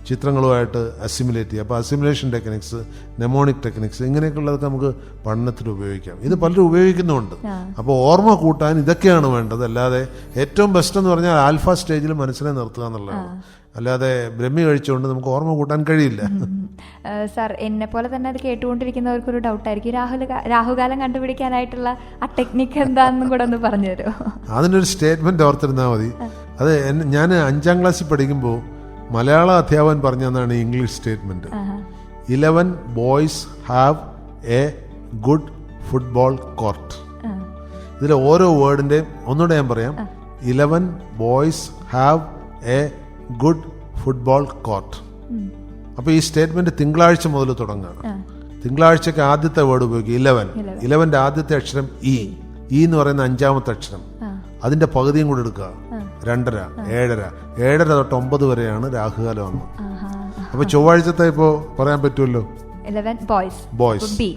ചിത്രങ്ങളുമായിട്ട് അസിമുലേറ്റ് ചെയ്യുക അപ്പോൾ അസിമുലേഷൻ ടെക്നിക്സ് നെമോണിക് ടെക്നിക്സ് ഇങ്ങനെയൊക്കെയുള്ളതൊക്കെ നമുക്ക് പഠനത്തിൽ ഉപയോഗിക്കാം. ഇത് പലരും ഉപയോഗിക്കുന്നുണ്ട് അപ്പോൾ ഓർമ്മ കൂട്ടാൻ ഇതൊക്കെയാണ് വേണ്ടത്. അല്ലാതെ ഏറ്റവും ബെസ്റ്റ് എന്ന് പറഞ്ഞാൽ ആൽഫ സ്റ്റേജിൽ മനസ്സിനെ നിർത്തുക എന്നുള്ളതാണ്. അല്ലാതെ ബ്രഹ്മി കഴിച്ചുകൊണ്ട് നമുക്ക് ഓർമ്മ കൂട്ടാൻ കഴിയില്ല. സാർ എന്നെ പോലെ തന്നെ അത് കേട്ടുകൊണ്ടിരിക്കുന്നവർക്കൊരു ഡൗട്ടായിരിക്കും രാഹുൽ രാഹുകാലം കണ്ടുപിടിക്കാനായിട്ടുള്ള ആ ടെക്നിക്ക് എന്താണെന്നും കൂടെ ഒന്ന് പറഞ്ഞു തരുമോ അതിനൊരു സ്റ്റേറ്റ്മെന്റ് ഓർത്തിരുന്നാൽ മതി. അത് ഞാൻ അഞ്ചാം ക്ലാസ്സിൽ പഠിക്കുമ്പോൾ മലയാള അധ്യാപകൻ പറഞ്ഞു തന്നാണ് English statement eleven boys have a good football court ഇതിലെ ഓരോ വേർഡിന്റെയും ഒന്നുകൂടെ ഞാൻ പറയാം. Eleven boys have a good football court അപ്പൊ ഈ സ്റ്റേറ്റ്മെന്റ് തിങ്കളാഴ്ച മുതൽ തുടങ്ങുകയാണ്. തിങ്കളാഴ്ചക്ക് ആദ്യത്തെ വേർഡ് ഉപയോഗിക്കുക ഇലവൻ ഇലവന്റെ ആദ്യത്തെ അക്ഷരം ഇ ഇ എന്ന് പറയുന്ന അഞ്ചാമത്തെ അക്ഷരം. അതിന്റെ പകുതിയും കൂടെ എടുക്കുക. രണ്ടര ഏഴര. ഏഴര തൊട്ട് ഒമ്പത് വരെയാണ് രാഹുകാലം. അന്ന് അപ്പൊ ചൊവ്വാഴ്ചത്തെ ഇപ്പോ പറയാൻ പറ്റുമല്ലോ? ഇലവൻ ബോയ്സ് ബോയ്സ് ബി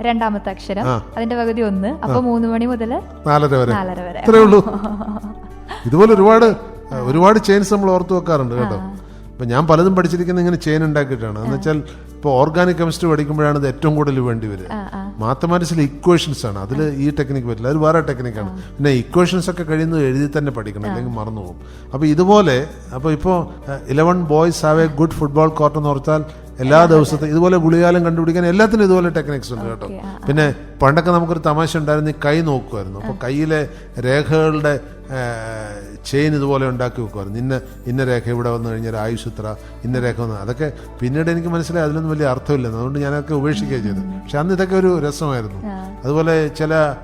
രണ്ടാമത്തെ അക്ഷരം. അതിന്റെ പകുതി ഒന്ന്. അപ്പൊ മൂന്ന് മണി മുതൽ നാലര വരെ. നാലര വരെ. ഇത്രേ ഉള്ളൂ. ഇതുപോലെ ഒരുപാട് ഒരുപാട് ചെയിൻസ് നമ്മൾ ഓർത്തു വെക്കാറുണ്ട് കേട്ടോ. ഇപ്പൊ ഞാൻ പലതും പഠിച്ചിരിക്കുന്നത് ഇങ്ങനെ ചെയിൻ ഉണ്ടാക്കിയിട്ടാണ്. എന്ന് വെച്ചാൽ ഇപ്പോൾ ഓർഗാനിക് കെമിസ്ട്രി പഠിക്കുമ്പോഴാണ് ഇത് ഏറ്റവും കൂടുതൽ വേണ്ടി വരിക. മാത്തമാറ്റിക്സിൽ ഇക്വേഷൻസ് ആണ്. അതിൽ ഈ ടെക്നിക്ക് പറ്റില്ല. അത് വേറെ ടെക്നിക്കാണ് പിന്നെ ഇക്വേഷൻസ് ഒക്കെ കഴിയുന്നത് എഴുതി തന്നെ പഠിക്കണം അല്ലെങ്കിൽ മറന്നു പോകും. അപ്പോൾ ഇതുപോലെ അപ്പോൾ ഇപ്പോൾ eleven boys have a good football court എന്ന് ഓർത്താൽ എല്ലാ ദിവസത്തെ ഇതുപോലെ ഗുളികാലം കണ്ടുപിടിക്കാൻ എല്ലാത്തിനും ഇതുപോലെ ടെക്നിക്സ് ഉണ്ട് കേട്ടോ. പിന്നെ പണ്ടൊക്കെ നമുക്കൊരു തമാശ ഉണ്ടായിരുന്നു ഈ കൈ നോക്കുമായിരുന്നു അപ്പോൾ കയ്യിലെ രേഖകളുടെ ചെയിൻ ഇതുപോലെ ഉണ്ടാക്കി വെക്കുമായിരുന്നു ഇന്ന ഇന്ന രേഖ ഇവിടെ വന്നു കഴിഞ്ഞാൽ ഇത്ര ഇന്ന രേഖ വന്നു. അതൊക്കെ പിന്നീട് എനിക്ക് മനസ്സിലായി അതിലൊന്നും വലിയ അർത്ഥമില്ലെന്ന്. അതുകൊണ്ട് ഞാനൊക്കെ ഉപേക്ഷിക്കുകയും ചെയ്തു. പക്ഷെ അന്ന് ഇതൊക്കെ ഒരു രസമായിരുന്നു. അതുപോലെ ചില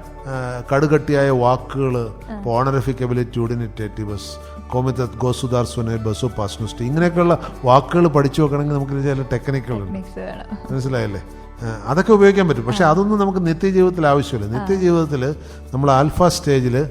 കടുകട്ടിയായ വാക്കുകൾ ഓണറിഫിക്കബിലിറ്റി യൂഡിനിറ്റേറ്റീവസ് കോമിത്തത് ഗോസുദാർ സുനെ ബസു പാസ്നുസ്റ്റി ഇങ്ങനെയൊക്കെയുള്ള വാക്കുകൾ പഠിച്ചു വെക്കണമെങ്കിൽ നമുക്ക് ചില ടെക്നിക്കുകളുണ്ട് ഉണ്ട്. മനസ്സിലായല്ലേ? അതൊക്കെ ഉപയോഗിക്കാൻ പറ്റും. പക്ഷെ അതൊന്നും നമുക്ക് നിത്യജീവിതത്തിൽ ആവശ്യമില്ല. നിത്യജീവിതത്തിൽ നമ്മൾ ആൽഫ സ്റ്റേജിൽ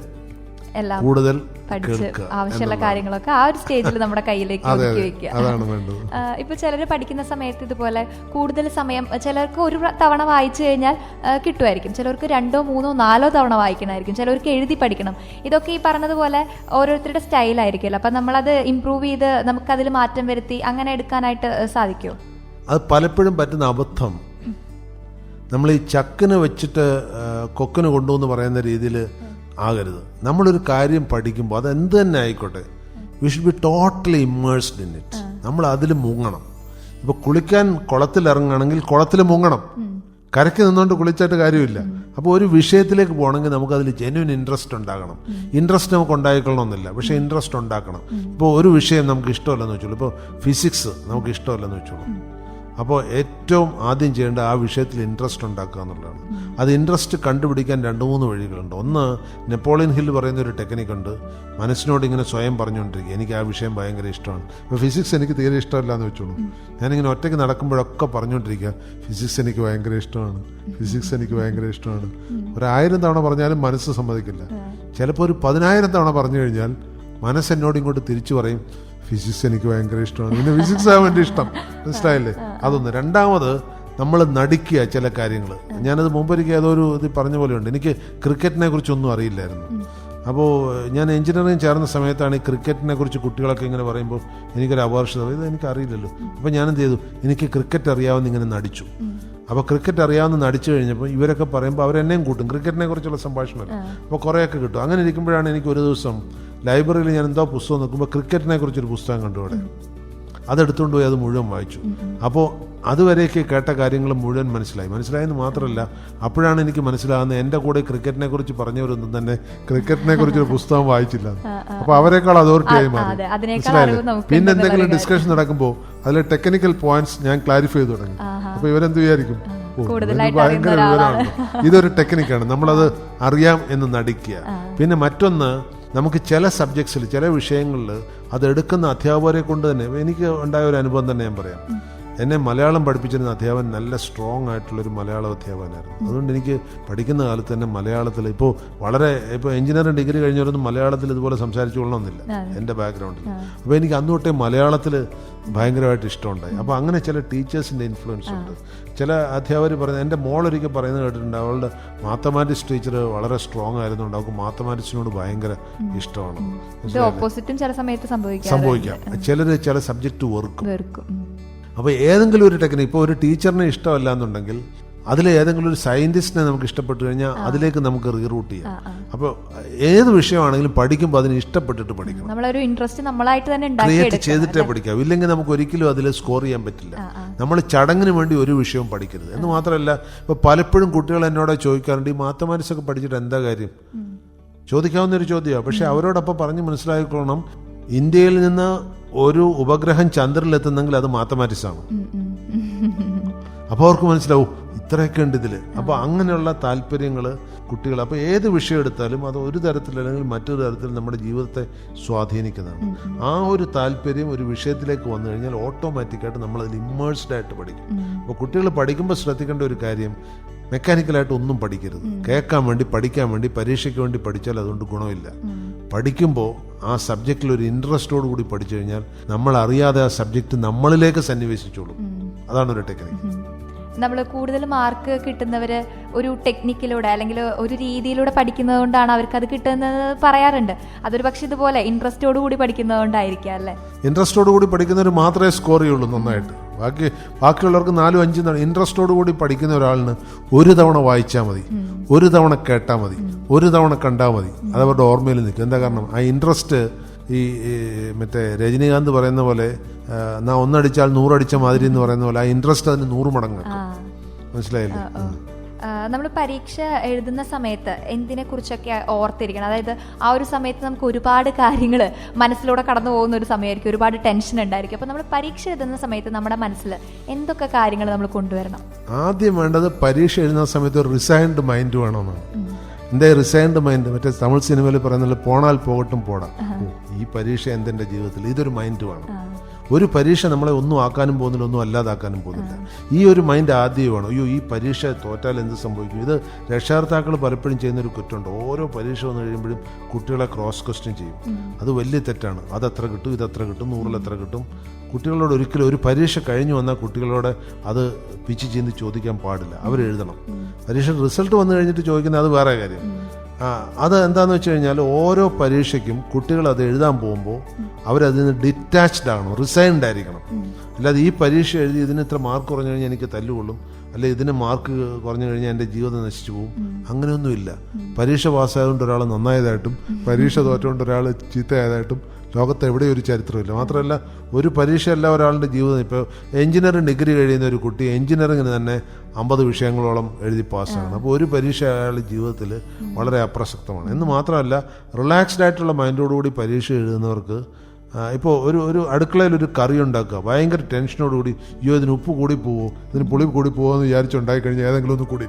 എല്ലാം കൂടുതൽ പഠിച്ച് ആവശ്യമുള്ള കാര്യങ്ങളൊക്കെ ആ ഒരു സ്റ്റേജിൽ നമ്മുടെ കയ്യിലേക്ക് ഒതുക്കി വെക്കുക. ഇപ്പൊ ചിലർ പഠിക്കുന്ന സമയത്ത് ഇതുപോലെ കൂടുതൽ സമയം ചിലർക്ക് ഒരു തവണ വായിച്ചു കഴിഞ്ഞാൽ കിട്ടുമായിരിക്കും. ചിലർക്ക് രണ്ടോ മൂന്നോ നാലോ തവണ വായിക്കണമായിരിക്കും. ചിലർക്ക് എഴുതി പഠിക്കണം. ഇതൊക്കെ ഈ പറഞ്ഞതുപോലെ ഓരോരുത്തരുടെ സ്റ്റൈലായിരിക്കുമല്ലോ അപ്പം നമ്മളത് ഇമ്പ്രൂവ് ചെയ്ത് നമുക്ക് നമുക്കതിൽ മാറ്റം വരുത്തി അങ്ങനെ എടുക്കാനായിട്ട് സാധിക്കുമോ? അത് പലപ്പോഴും പറ്റുന്ന അബദ്ധം. നമ്മൾ ഈ ചക്കിന് വെച്ചിട്ട് കൊക്കിന് കൊണ്ടുവന്ന് പറയുന്ന രീതിയിൽ ആകരുത്. നമ്മളൊരു കാര്യം പഠിക്കുമ്പോൾ അത് എന്ത് തന്നെ ആയിക്കോട്ടെ. We should be totally immersed in it നമ്മൾ അതിൽ മുങ്ങണം. ഇപ്പൊ കുളിക്കാൻ കുളത്തിൽ ഇറങ്ങുകയാണെങ്കിൽ കുളത്തിൽ മുങ്ങണം. കരയ്ക്ക് നിന്നുകൊണ്ട് കുളിച്ചിട്ട് കാര്യമില്ല. അപ്പോൾ ഒരു വിഷയത്തിലേക്ക് പോകണമെങ്കിൽ നമുക്ക് അതിൽ ജെന്യൂൻ ഇൻട്രസ്റ്റ് ഉണ്ടാകണം. ഇൻട്രസ്റ്റ് നമുക്ക് ഉണ്ടായിക്കൊള്ളണമെന്നില്ല. പക്ഷേ ഇൻട്രസ്റ്റ് ഉണ്ടാക്കണം. ഇപ്പോൾ ഒരു വിഷയം നമുക്ക് ഇഷ്ടമല്ലെന്ന് വെച്ചോളൂ. ഇപ്പോൾ ഫിസിക്സ് നമുക്ക് ഇഷ്ടമല്ലെന്ന് വെച്ചോളൂ. അപ്പോൾ ഏറ്റവും ആദ്യം ചെയ്യേണ്ട ആ വിഷയത്തിൽ ഇൻട്രസ്റ്റ് ഉണ്ടാക്കുക എന്നുള്ളതാണ്. അത് ഇൻട്രസ്റ്റ് കണ്ടുപിടിക്കാൻ രണ്ട് മൂന്ന് വഴികളുണ്ട്. ഒന്ന് നെപ്പോളിയൻ ഹിൽ പറയുന്ന ഒരു ടെക്നിക്ക് ഉണ്ട്. മനസ്സിനോട് ഇങ്ങനെ സ്വയം പറഞ്ഞുകൊണ്ടിരിക്കുക. എനിക്ക് ആ വിഷയം ഭയങ്കര ഇഷ്ടമാണ്. ഇപ്പോൾ ഫിസിക്സ് എനിക്ക് തീരെ ഇഷ്ടമല്ല എന്ന് വെച്ചോളൂ ഞാനിങ്ങനെ ഒറ്റയ്ക്ക് നടക്കുമ്പോഴൊക്കെ പറഞ്ഞുകൊണ്ടിരിക്കുക. ഫിസിക്സ് എനിക്ക് ഭയങ്കര ഇഷ്ടമാണ്. ഫിസിക്സ് എനിക്ക് ഭയങ്കര ഇഷ്ടമാണ്. ഒരായിരം തവണ പറഞ്ഞാലും മനസ്സ് സമ്മതിക്കില്ല. ചിലപ്പോൾ ഒരു പതിനായിരം തവണ പറഞ്ഞു കഴിഞ്ഞാൽ മനസ്സെന്നോട് ഇങ്ങോട്ട് തിരിച്ചു പറയും. ഫിസിക്സ് എനിക്ക് ഭയങ്കര ഇഷ്ടമാണ്. പിന്നെ ഫിസിക്സ് ആണ് വേണ്ടി ഇഷ്ടം. മനസ്സിലായില്ലേ? അതൊന്ന്. രണ്ടാമത് നമ്മൾ നടിക്കുക ചില കാര്യങ്ങൾ ഞാനത് മുമ്പൊരിക്കും ഏതോ ഒരു ഇത് പറഞ്ഞ പോലെയുണ്ട് എനിക്ക് ക്രിക്കറ്റിനെ കുറിച്ചൊന്നും അറിയില്ലായിരുന്നു. അപ്പോൾ ഞാൻ എഞ്ചിനീയറിംഗ് ചേർന്ന സമയത്താണ് ഈ ക്രിക്കറ്റിനെ കുറിച്ച് കുട്ടികളൊക്കെ ഇങ്ങനെ പറയുമ്പോൾ എനിക്കൊരു അപകർഷത. ഇത് എനിക്കറിയില്ലല്ലോ. അപ്പോൾ ഞാൻ എന്ത് ചെയ്തു? എനിക്ക് ക്രിക്കറ്റ് അറിയാവുന്ന ഇങ്ങനെ നടിച്ചു. അപ്പോൾ ക്രിക്കറ്റ് അറിയാവുന്ന നടിച്ചു കഴിഞ്ഞപ്പോൾ ഇവരൊക്കെ പറയുമ്പോൾ അവരെന്നെയും കൂട്ടും. ക്രിക്കറ്റിനെ കുറിച്ചുള്ള സംഭാഷണം അപ്പോൾ കുറേയൊക്കെ കിട്ടും. അങ്ങനെ ഇരിക്കുമ്പോഴാണ് എനിക്ക് ഒരു ദിവസം ലൈബ്രറിയിൽ ഞാൻ എന്തോ പുസ്തകം നോക്കുമ്പോൾ ക്രിക്കറ്റിനെ കുറിച്ചൊരു പുസ്തകം കണ്ടു അവിടെ. അതെടുത്തുകൊണ്ട് പോയി അത് മുഴുവൻ വായിച്ചു. അപ്പോൾ അതുവരേക്ക് കേട്ട കാര്യങ്ങൾ മുഴുവൻ മനസ്സിലായി. മനസ്സിലായെന്ന് മാത്രമല്ല അപ്പോഴാണ് എനിക്ക് മനസ്സിലാകുന്നത് എന്റെ കൂടെ ക്രിക്കറ്റിനെ കുറിച്ച് പറഞ്ഞവരൊന്നും തന്നെ ക്രിക്കറ്റിനെ കുറിച്ച് ഒരു പുസ്തകം വായിച്ചില്ല. അപ്പോൾ അവരെക്കാൾ അതോറിറ്റി ആയി മാറി. പിന്നെ എന്തെങ്കിലും ഡിസ്കഷൻ നടക്കുമ്പോൾ അതിലെ ടെക്നിക്കൽ പോയിന്റ്സ് ഞാൻ ക്ലാരിഫൈ ചെയ്ത് തുടങ്ങി. അപ്പോൾ ഇവരെന്ത് വിചാരിക്കും? ഭയങ്കര വിവരമാണ് ഇതൊരു ടെക്നിക്കാണ് നമ്മളത് അറിയാം എന്ന് നടിക്കുക. പിന്നെ മറ്റൊന്ന് നമുക്ക് ചില സബ്ജക്ട്സിൽ ചില വിഷയങ്ങളിൽ അത് എടുക്കുന്ന അധ്യാപകരെ കൊണ്ട് തന്നെ എനിക്ക് ഉണ്ടായ ഒരു അനുഭവം തന്നെ ഞാൻ പറയാം. എന്നെ മലയാളം പഠിപ്പിച്ചിരുന്ന അധ്യാപകൻ നല്ല സ്ട്രോങ് ആയിട്ടുള്ളൊരു മലയാളം അധ്യാപകനായിരുന്നു. അതുകൊണ്ട് എനിക്ക് പഠിക്കുന്ന കാലത്ത് തന്നെ മലയാളത്തിൽ ഇപ്പോൾ വളരെ ഇപ്പോൾ എഞ്ചിനീയറിംഗ് ഡിഗ്രി കഴിഞ്ഞവരൊന്നും മലയാളത്തിൽ ഇതുപോലെ സംസാരിച്ചു കൊള്ളണമെന്നില്ല എന്റെ ബാക്ക്ഗ്രൗണ്ടിൽ അപ്പോൾ എനിക്ക് അന്ന് തൊട്ടേ മലയാളത്തിൽ ഭയങ്കരമായിട്ട് ഇഷ്ടമുണ്ടായി. അപ്പോൾ അങ്ങനെ ചില ടീച്ചേഴ്സിന്റെ ഇൻഫ്ലുവൻസ് ഉണ്ട്. ചില അധ്യാപകർ പറയുന്നത് എന്റെ മോളൊരിക്കൽ പറയുന്നത് കേട്ടിട്ടുണ്ട് അവളുടെ മാത്തമാറ്റിക്സ് ടീച്ചർ വളരെ സ്ട്രോങ് ആയിരുന്നുണ്ട് അവൾക്ക് മാത്തമാറ്റിക്സിനോട് ഭയങ്കര ഇഷ്ടമാണ്. ഓപ്പോസിറ്റും ചില സമയത്ത് സംഭവിക്കാം. ചിലർ ചില സബ്ജക്റ്റ് വെറുക്കും. അപ്പോൾ ഏതെങ്കിലും ഒരു ടെക്നിക്ക് ഇപ്പോൾ ഒരു ടീച്ചറിനെ ഇഷ്ടമല്ല എന്നുണ്ടെങ്കിൽ അതിൽ ഏതെങ്കിലും ഒരു സയന്റിസ്റ്റിനെ നമുക്ക് ഇഷ്ടപ്പെട്ടു കഴിഞ്ഞാൽ അതിലേക്ക് നമുക്ക് റീറൂട്ട് ചെയ്യാം. അപ്പോൾ ഏത് വിഷയമാണെങ്കിലും പഠിക്കുമ്പോൾ അതിന് ഇഷ്ടപ്പെട്ടിട്ട് പഠിക്കണം. നമ്മളൊരു ഇൻട്രസ്റ്റ് നമ്മളായിട്ട് തന്നെ ക്രിയേറ്റ് ചെയ്തിട്ടേ പഠിക്കാം ഇല്ലെങ്കിൽ നമുക്ക് ഒരിക്കലും അതിൽ സ്കോർ ചെയ്യാൻ പറ്റില്ല. നമ്മൾ ചടങ്ങിന് വേണ്ടി ഒരു വിഷയവും പഠിക്കരുത്. എന്ന് മാത്രമല്ല ഇപ്പോൾ പലപ്പോഴും കുട്ടികൾ എന്നോട് ചോദിക്കാറുണ്ട് ഈ മാത്തമാറ്റിക്സ് ഒക്കെ പഠിച്ചിട്ട് എന്താ കാര്യം? ചോദിക്കാവുന്ന ഒരു ചോദ്യമാണ് പക്ഷെ അവരോടൊപ്പം പറഞ്ഞ് മനസ്സിലാക്കിക്കൊള്ളണം ഇന്ത്യയിൽ നിന്ന് ഒരു ഉപഗ്രഹം ചന്ദ്രനിലെത്തുന്നെങ്കിൽ അത് മാത്തമാറ്റിക്സ് ആണ്. അപ്പോൾ അവർക്ക് മനസ്സിലാവും ഇത്രയൊക്കെ ഉണ്ട് ഇതിൽ അപ്പോൾ അങ്ങനെയുള്ള താല്പര്യങ്ങൾ കുട്ടികൾ അപ്പോൾ ഏത് വിഷയം എടുത്താലും അത് ഒരു തരത്തിൽ അല്ലെങ്കിൽ മറ്റൊരു തരത്തിൽ നമ്മുടെ ജീവിതത്തെ സ്വാധീനിക്കുന്നതാണ്. ആ ഒരു താല്പര്യം ഒരു വിഷയത്തിലേക്ക് വന്നു കഴിഞ്ഞാൽ ഓട്ടോമാറ്റിക്കായിട്ട് നമ്മൾ അതിൽ ഇമ്മേഴ്സ്ഡ് ആയിട്ട് പഠിക്കും. അപ്പോൾ കുട്ടികൾ പഠിക്കുമ്പോൾ ശ്രദ്ധിക്കേണ്ട ഒരു കാര്യം മെക്കാനിക്കലായിട്ട് ഒന്നും പഠിക്കരുത്. കേൾക്കാൻ വേണ്ടി പഠിക്കാൻ വേണ്ടി പരീക്ഷയ്ക്ക് വേണ്ടി പഠിച്ചാൽ അതുകൊണ്ട് ഗുണമില്ല. പഠിക്കുമ്പോൾ ആ സബ്ജക്റ്റിൽ ഒരു ഇൻട്രസ്റ്റോട് കൂടി പഠിച്ചു കഴിഞ്ഞാൽ നമ്മൾ അറിയാതെ ആ സബ്ജക്റ്റ് നമ്മളിലേക്ക് സന്നിവേശിച്ചോളും. അതാണ് ഒരു ടെക്നിക്ക് നമ്മൾ കൂടുതൽ മാർക്ക് കിട്ടുന്നവർ ഒരു ടെക്നിക്കിലൂടെ അല്ലെങ്കിൽ ഒരു രീതിയിലൂടെ പഠിക്കുന്നത് കൊണ്ടാണ് അവർക്ക് അത് കിട്ടുന്നത് പറയാറുണ്ട്. അതൊരു പക്ഷെ ഇതുപോലെ ഇൻട്രസ്റ്റോട് കൂടി പഠിക്കുന്നത് കൊണ്ടായിരിക്കാം അല്ലേ? ഇൻട്രസ്റ്റോട് കൂടി പഠിക്കുന്നവർ മാത്രമേ സ്കോർ ചെയ്യുള്ളൂ നന്നായിട്ട്. ബാക്കി ബാക്കിയുള്ളവർക്ക് നാലും അഞ്ചും തവണ ഇൻട്രസ്റ്റോട് കൂടി പഠിക്കുന്ന ഒരാളിന് ഒരു തവണ വായിച്ചാൽ മതി. ഒരു തവണ കേട്ടാൽ മതി. ഒരു തവണ കണ്ടാൽ മതി. അത് അവരുടെ ഓർമ്മയിൽ നിൽക്കും. എന്താ കാരണം? ആ ഇൻട്രസ്റ്റ് ഈ മറ്റേ രജനീകാന്ത് പറയുന്ന പോലെ എന്നാ നാ ഒന്നടിച്ചാൽ നൂറടിച്ച മാതിരി എന്ന് പറയുന്ന പോലെ ആ ഇൻട്രസ്റ്റ് അതിന് നൂറ് മടങ്ങ് മനസ്സിലായില്ലേ? നമ്മൾ പരീക്ഷ എഴുതുന്ന സമയത്ത് എന്തിനെ കുറിച്ചൊക്കെ ഓർത്തിരിക്കണം. അതായത് ആ ഒരു സമയത്ത് നമുക്ക് ഒരുപാട് കാര്യങ്ങൾ മനസ്സിലൂടെ കടന്നു പോകുന്ന ഒരു സമയമായിരിക്കും. ഒരുപാട് ടെൻഷൻ ഉണ്ടായിരിക്കും. അപ്പോൾ നമ്മൾ പരീക്ഷ എഴുതുന്ന സമയത്ത് നമ്മുടെ മനസ്സിൽ എന്തൊക്കെ കാര്യങ്ങൾ നമ്മൾ കൊണ്ടുവരണം? ആദ്യം വേണ്ടത് പരീക്ഷ എഴുതുന്ന സമയത്ത് റിസൈൻഡ് മൈൻഡ് വേണമെന്നാണ്. എന്റെ റിസൈൻഡ് മൈൻഡ് മറ്റേ തമിഴ് സിനിമയിൽ പറയുന്നത് പോണാൽ പോകട്ടും പോടാം ഈ പരീക്ഷ എന്തെന്റെ ജീവിതത്തിൽ? ഇതൊരു മൈൻഡ് വേണം. ഒരു പരീക്ഷ നമ്മളെ ഒന്നും ആക്കാനും പോകുന്നില്ല ഒന്നും അല്ലാതാക്കാനും പോകുന്നില്ല. ഈ ഒരു മൈൻഡ് ആദ്യം വേണം. അയ്യോ ഈ പരീക്ഷ തോറ്റാൽ എന്ത് സംഭവിക്കും? ഇത് രക്ഷാകർത്താക്കൾ പലപ്പോഴും ചെയ്യുന്നൊരു കുറ്റമുണ്ട്. ഓരോ പരീക്ഷ വന്നു കഴിയുമ്പോഴും കുട്ടികളെ ക്രോസ് ക്വസ്റ്റ്യൻ ചെയ്യും. അത് വലിയ തെറ്റാണ്. അത് എത്ര കിട്ടും ഇത് കിട്ടും നൂറിൽ എത്ര കിട്ടും. കുട്ടികളോട് ഒരിക്കലും ഒരു പരീക്ഷ കഴിഞ്ഞു വന്നാൽ കുട്ടികളോട് അത് പിച്ച് ചെയ്ത് ചോദിക്കാൻ പാടില്ല. അവർ എഴുതണം പരീക്ഷ റിസൾട്ട് വന്നു കഴിഞ്ഞിട്ട് ചോദിക്കുന്നത് അത് വേറെ കാര്യം. അത് എന്താണെന്ന് വെച്ച് കഴിഞ്ഞാൽ ഓരോ പരീക്ഷയ്ക്കും കുട്ടികൾ അത് എഴുതാൻ പോകുമ്പോൾ അവരതിൽ നിന്ന് ഡിറ്റാച്ച്ഡ് ആകണം റിസൈൻഡ് ആയിരിക്കണം. അല്ലാതെ ഈ പരീക്ഷ എഴുതി ഇതിന് ഇത്ര മാർക്ക് കുറഞ്ഞു കഴിഞ്ഞാൽ എനിക്ക് തല്ലുകൊള്ളും. അല്ലെ ഇതിന് മാർക്ക് കുറഞ്ഞു കഴിഞ്ഞാൽ എന്റെ ജീവിതം നശിച്ചു പോകും. അങ്ങനെയൊന്നുമില്ല. പരീക്ഷ പാസ്സായതുകൊണ്ട് ഒരാൾ നന്നായതായിട്ടും പരീക്ഷ തോറ്റുകൊണ്ട് ഒരാൾ ചീത്തയായതായിട്ടും ലോകത്ത് എവിടെ ഒരു ചരിത്രമില്ല. മാത്രമല്ല ഒരു പരീക്ഷയല്ല ഒരാളുടെ ജീവിതം. ഇപ്പോൾ എഞ്ചിനീയറിംഗ് ഡിഗ്രി കഴിയുന്ന ഒരു കുട്ടി എഞ്ചിനീയറിംഗിന് തന്നെ അമ്പത് വിഷയങ്ങളോളം എഴുതി പാസ്സാണ് അപ്പോൾ ഒരു പരീക്ഷ അയാളുടെ ജീവിതത്തിൽ വളരെ അപ്രസക്തമാണ്. എന്ന് മാത്രമല്ല റിലാക്സ്ഡ് ആയിട്ടുള്ള മൈൻഡോടുകൂടി പരീക്ഷ എഴുതുന്നവർക്ക് ഇപ്പോൾ ഒരു ഒരു അടുക്കളയിൽ ഒരു കറി ഉണ്ടാക്കുക. ഭയങ്കര ടെൻഷനോടുകൂടി അയ്യോ ഇതിന് ഉപ്പ് കൂടി പോവോ? ഇതിന് പുളി കൂടി പോവോ? എന്ന് വിചാരിച്ചുണ്ടായി കഴിഞ്ഞാൽ ഏതെങ്കിലും ഒന്ന് കൂടി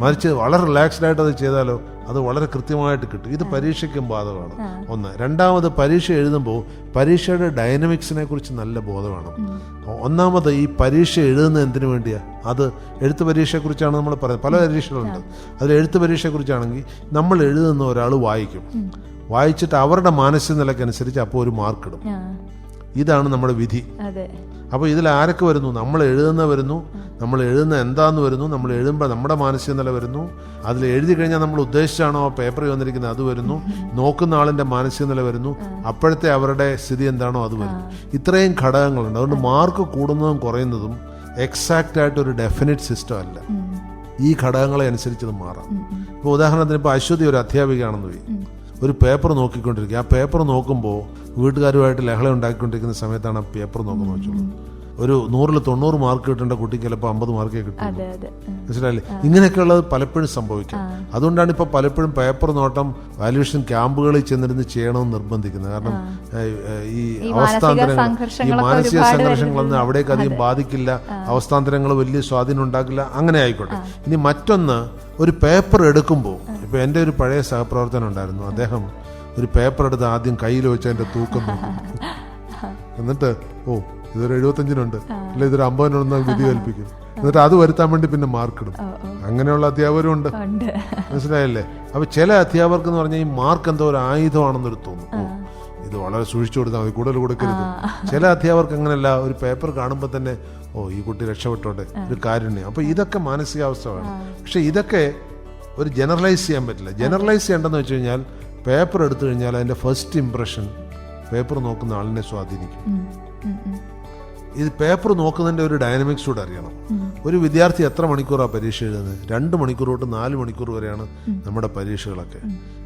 മറിച്ച് വളരെ റിലാക്സ്ഡ് ആയിട്ട് അത് ചെയ്താലോ അത് വളരെ കൃത്യമായിട്ട് കിട്ടും. ഇത് പരീക്ഷയ്ക്കും ബാധകമാണ്. ഒന്ന്. രണ്ടാമത് പരീക്ഷ എഴുതുമ്പോൾ പരീക്ഷയുടെ ഡൈനമിക്സിനെ കുറിച്ച് നല്ല ബോധമാണ്. ഒന്നാമത് ഈ പരീക്ഷ എഴുതുന്നത് എന്തിനു വേണ്ടിയാ? അത് എഴുത്ത് പരീക്ഷയെക്കുറിച്ചാണ് നമ്മൾ പറയുന്നത്. പല പരീക്ഷകളുണ്ട്. അതിൽ എഴുത്ത് പരീക്ഷയെക്കുറിച്ചാണെങ്കിൽ നമ്മൾ എഴുതുന്ന ഒരാൾ വായിക്കും. വായിച്ചിട്ട് അവരുടെ മാനസിക നിലക്കനുസരിച്ച് അപ്പോൾ ഒരു മാർക്ക് ഇടും ഇതാണ് നമ്മുടെ വിധി. അപ്പോൾ ഇതിൽ ആരൊക്കെ വരുന്നു? നമ്മൾ എഴുതുന്ന വരുന്നു. നമ്മൾ എഴുതുന്ന എന്താന്ന് വരുന്നു. നമ്മൾ എഴുതുമ്പോൾ നമ്മുടെ മാനസിക നില വരുന്നു. അതിൽ എഴുതി കഴിഞ്ഞാൽ നമ്മൾ ഉദ്ദേശിച്ചാണോ ആ പേപ്പറിൽ വന്നിരിക്കുന്നത് അത് വരുന്നു. നോക്കുന്ന ആളിന്റെ മാനസിക നില വരുന്നു. അപ്പോഴത്തെ അവരുടെ സ്ഥിതി എന്താണോ അത് വരുന്നു. ഇത്രയും ഘടകങ്ങളുണ്ട്. അതുകൊണ്ട് മാർക്ക് കൂടുന്നതും കുറയുന്നതും എക്സാക്റ്റ് ആയിട്ട് ഒരു ഡെഫിനിറ്റ് സിസ്റ്റം അല്ല ഈ ഘടകങ്ങളെ അനുസരിച്ച് ഇത് മാറാം. ഇപ്പോൾ ഉദാഹരണത്തിന് ഇപ്പോൾ അശ്വതി ഒരു അധ്യാപികയാണെന്ന് പോയി ഒരു പേപ്പർ നോക്കിക്കൊണ്ടിരിക്കുക. ആ പേപ്പർ നോക്കുമ്പോൾ വീട്ടുകാരുമായിട്ട് ലഹള ഉണ്ടാക്കിക്കൊണ്ടിരിക്കുന്ന സമയത്താണ് ആ പേപ്പർ നോക്കുന്നത് വെച്ചോളൂ. ഒരു നൂറിൽ തൊണ്ണൂറ് മാർക്ക് കിട്ടേണ്ട കുട്ടിക്ക് ചിലപ്പോൾ അമ്പത് മാർക്കേ കിട്ടും. മനസ്സിലായില്ലേ? ഇങ്ങനെയൊക്കെയുള്ളത് പലപ്പോഴും സംഭവിക്കും. അതുകൊണ്ടാണ് ഇപ്പോൾ പലപ്പോഴും പേപ്പർ നോട്ടം വാല്യുവേഷൻ ക്യാമ്പുകളിൽ ചെന്നിരുന്ന് ചെയ്യണമെന്ന് നിർബന്ധിക്കുന്നത്. കാരണം ഈ അവസ്ഥാന്തരങ്ങൾ ഈ മാനസിക സംഘർഷങ്ങളൊന്നും അവിടേക്ക് അധികം ബാധിക്കില്ല. അവസ്ഥാന്തരങ്ങൾ വലിയ സ്വാധീനം ഉണ്ടാക്കില്ല. അങ്ങനെ ആയിക്കോട്ടെ. ഇനി മറ്റൊന്ന് ഒരു പേപ്പർ എടുക്കുമ്പോൾ ഇപ്പൊ എന്റെ ഒരു പഴയ സഹപ്രവർത്തനം ഉണ്ടായിരുന്നു. അദ്ദേഹം ഒരു പേപ്പർ എടുത്ത് ആദ്യം കയ്യിൽ വെച്ച് അതിന്റെ തൂക്കം എന്നിട്ട് ഓ ഇതൊരു എഴുപത്തഞ്ചിനുണ്ട്. അല്ല ഇതൊരു അമ്പതിനുണ്ടെന്ന് വിധി കൽപ്പിക്കും. എന്നിട്ട് അത് വരുത്താൻ വേണ്ടി പിന്നെ മാർക്കിടും അങ്ങനെയുള്ള അധ്യാപകരും ഉണ്ട്. മനസ്സിലായല്ലേ? അപ്പൊ ചില അധ്യാപകർക്ക് എന്ന് പറഞ്ഞാൽ ഈ മാർക്ക് എന്തോ ഒരു ആയുധമാണെന്നൊരു തോന്നും. ഇത് വളരെ സൂക്ഷിച്ചു കൊടുത്താൽ മതി കൂടുതൽ കൊടുക്കരുത്. ചില അധ്യാപകർക്ക് അങ്ങനെയല്ല ഒരു പേപ്പർ കാണുമ്പോൾ തന്നെ ഓ ഈ കുട്ടി രക്ഷപ്പെട്ടോട്ടെ ഒരു കാരുണ്യം. അപ്പൊ ഇതൊക്കെ മാനസികാവസ്ഥ വേണം പക്ഷെ ഇതൊക്കെ ഒരു ജനറലൈസ് ചെയ്യാൻ പറ്റില്ല ജനറലൈസ് ചെയ്യേണ്ടെന്ന് വെച്ച് കഴിഞ്ഞാൽ പേപ്പർ എടുത്തു കഴിഞ്ഞാൽ അതിന്റെ ഫസ്റ്റ് ഇംപ്രഷൻ പേപ്പർ നോക്കുന്ന ആളിനെ സ്വാധീനിക്കും. ഇത് പേപ്പർ നോക്കുന്നതിന്റെ ഒരു ഡയനമിക്സ് കൂടെ അറിയണം. ഒരു വിദ്യാർത്ഥി എത്ര മണിക്കൂറാണ് പരീക്ഷ എഴുതുന്നത്? രണ്ട് മണിക്കൂർ തൊട്ട് നാല് മണിക്കൂർ വരെയാണ് നമ്മുടെ പരീക്ഷകളൊക്കെ.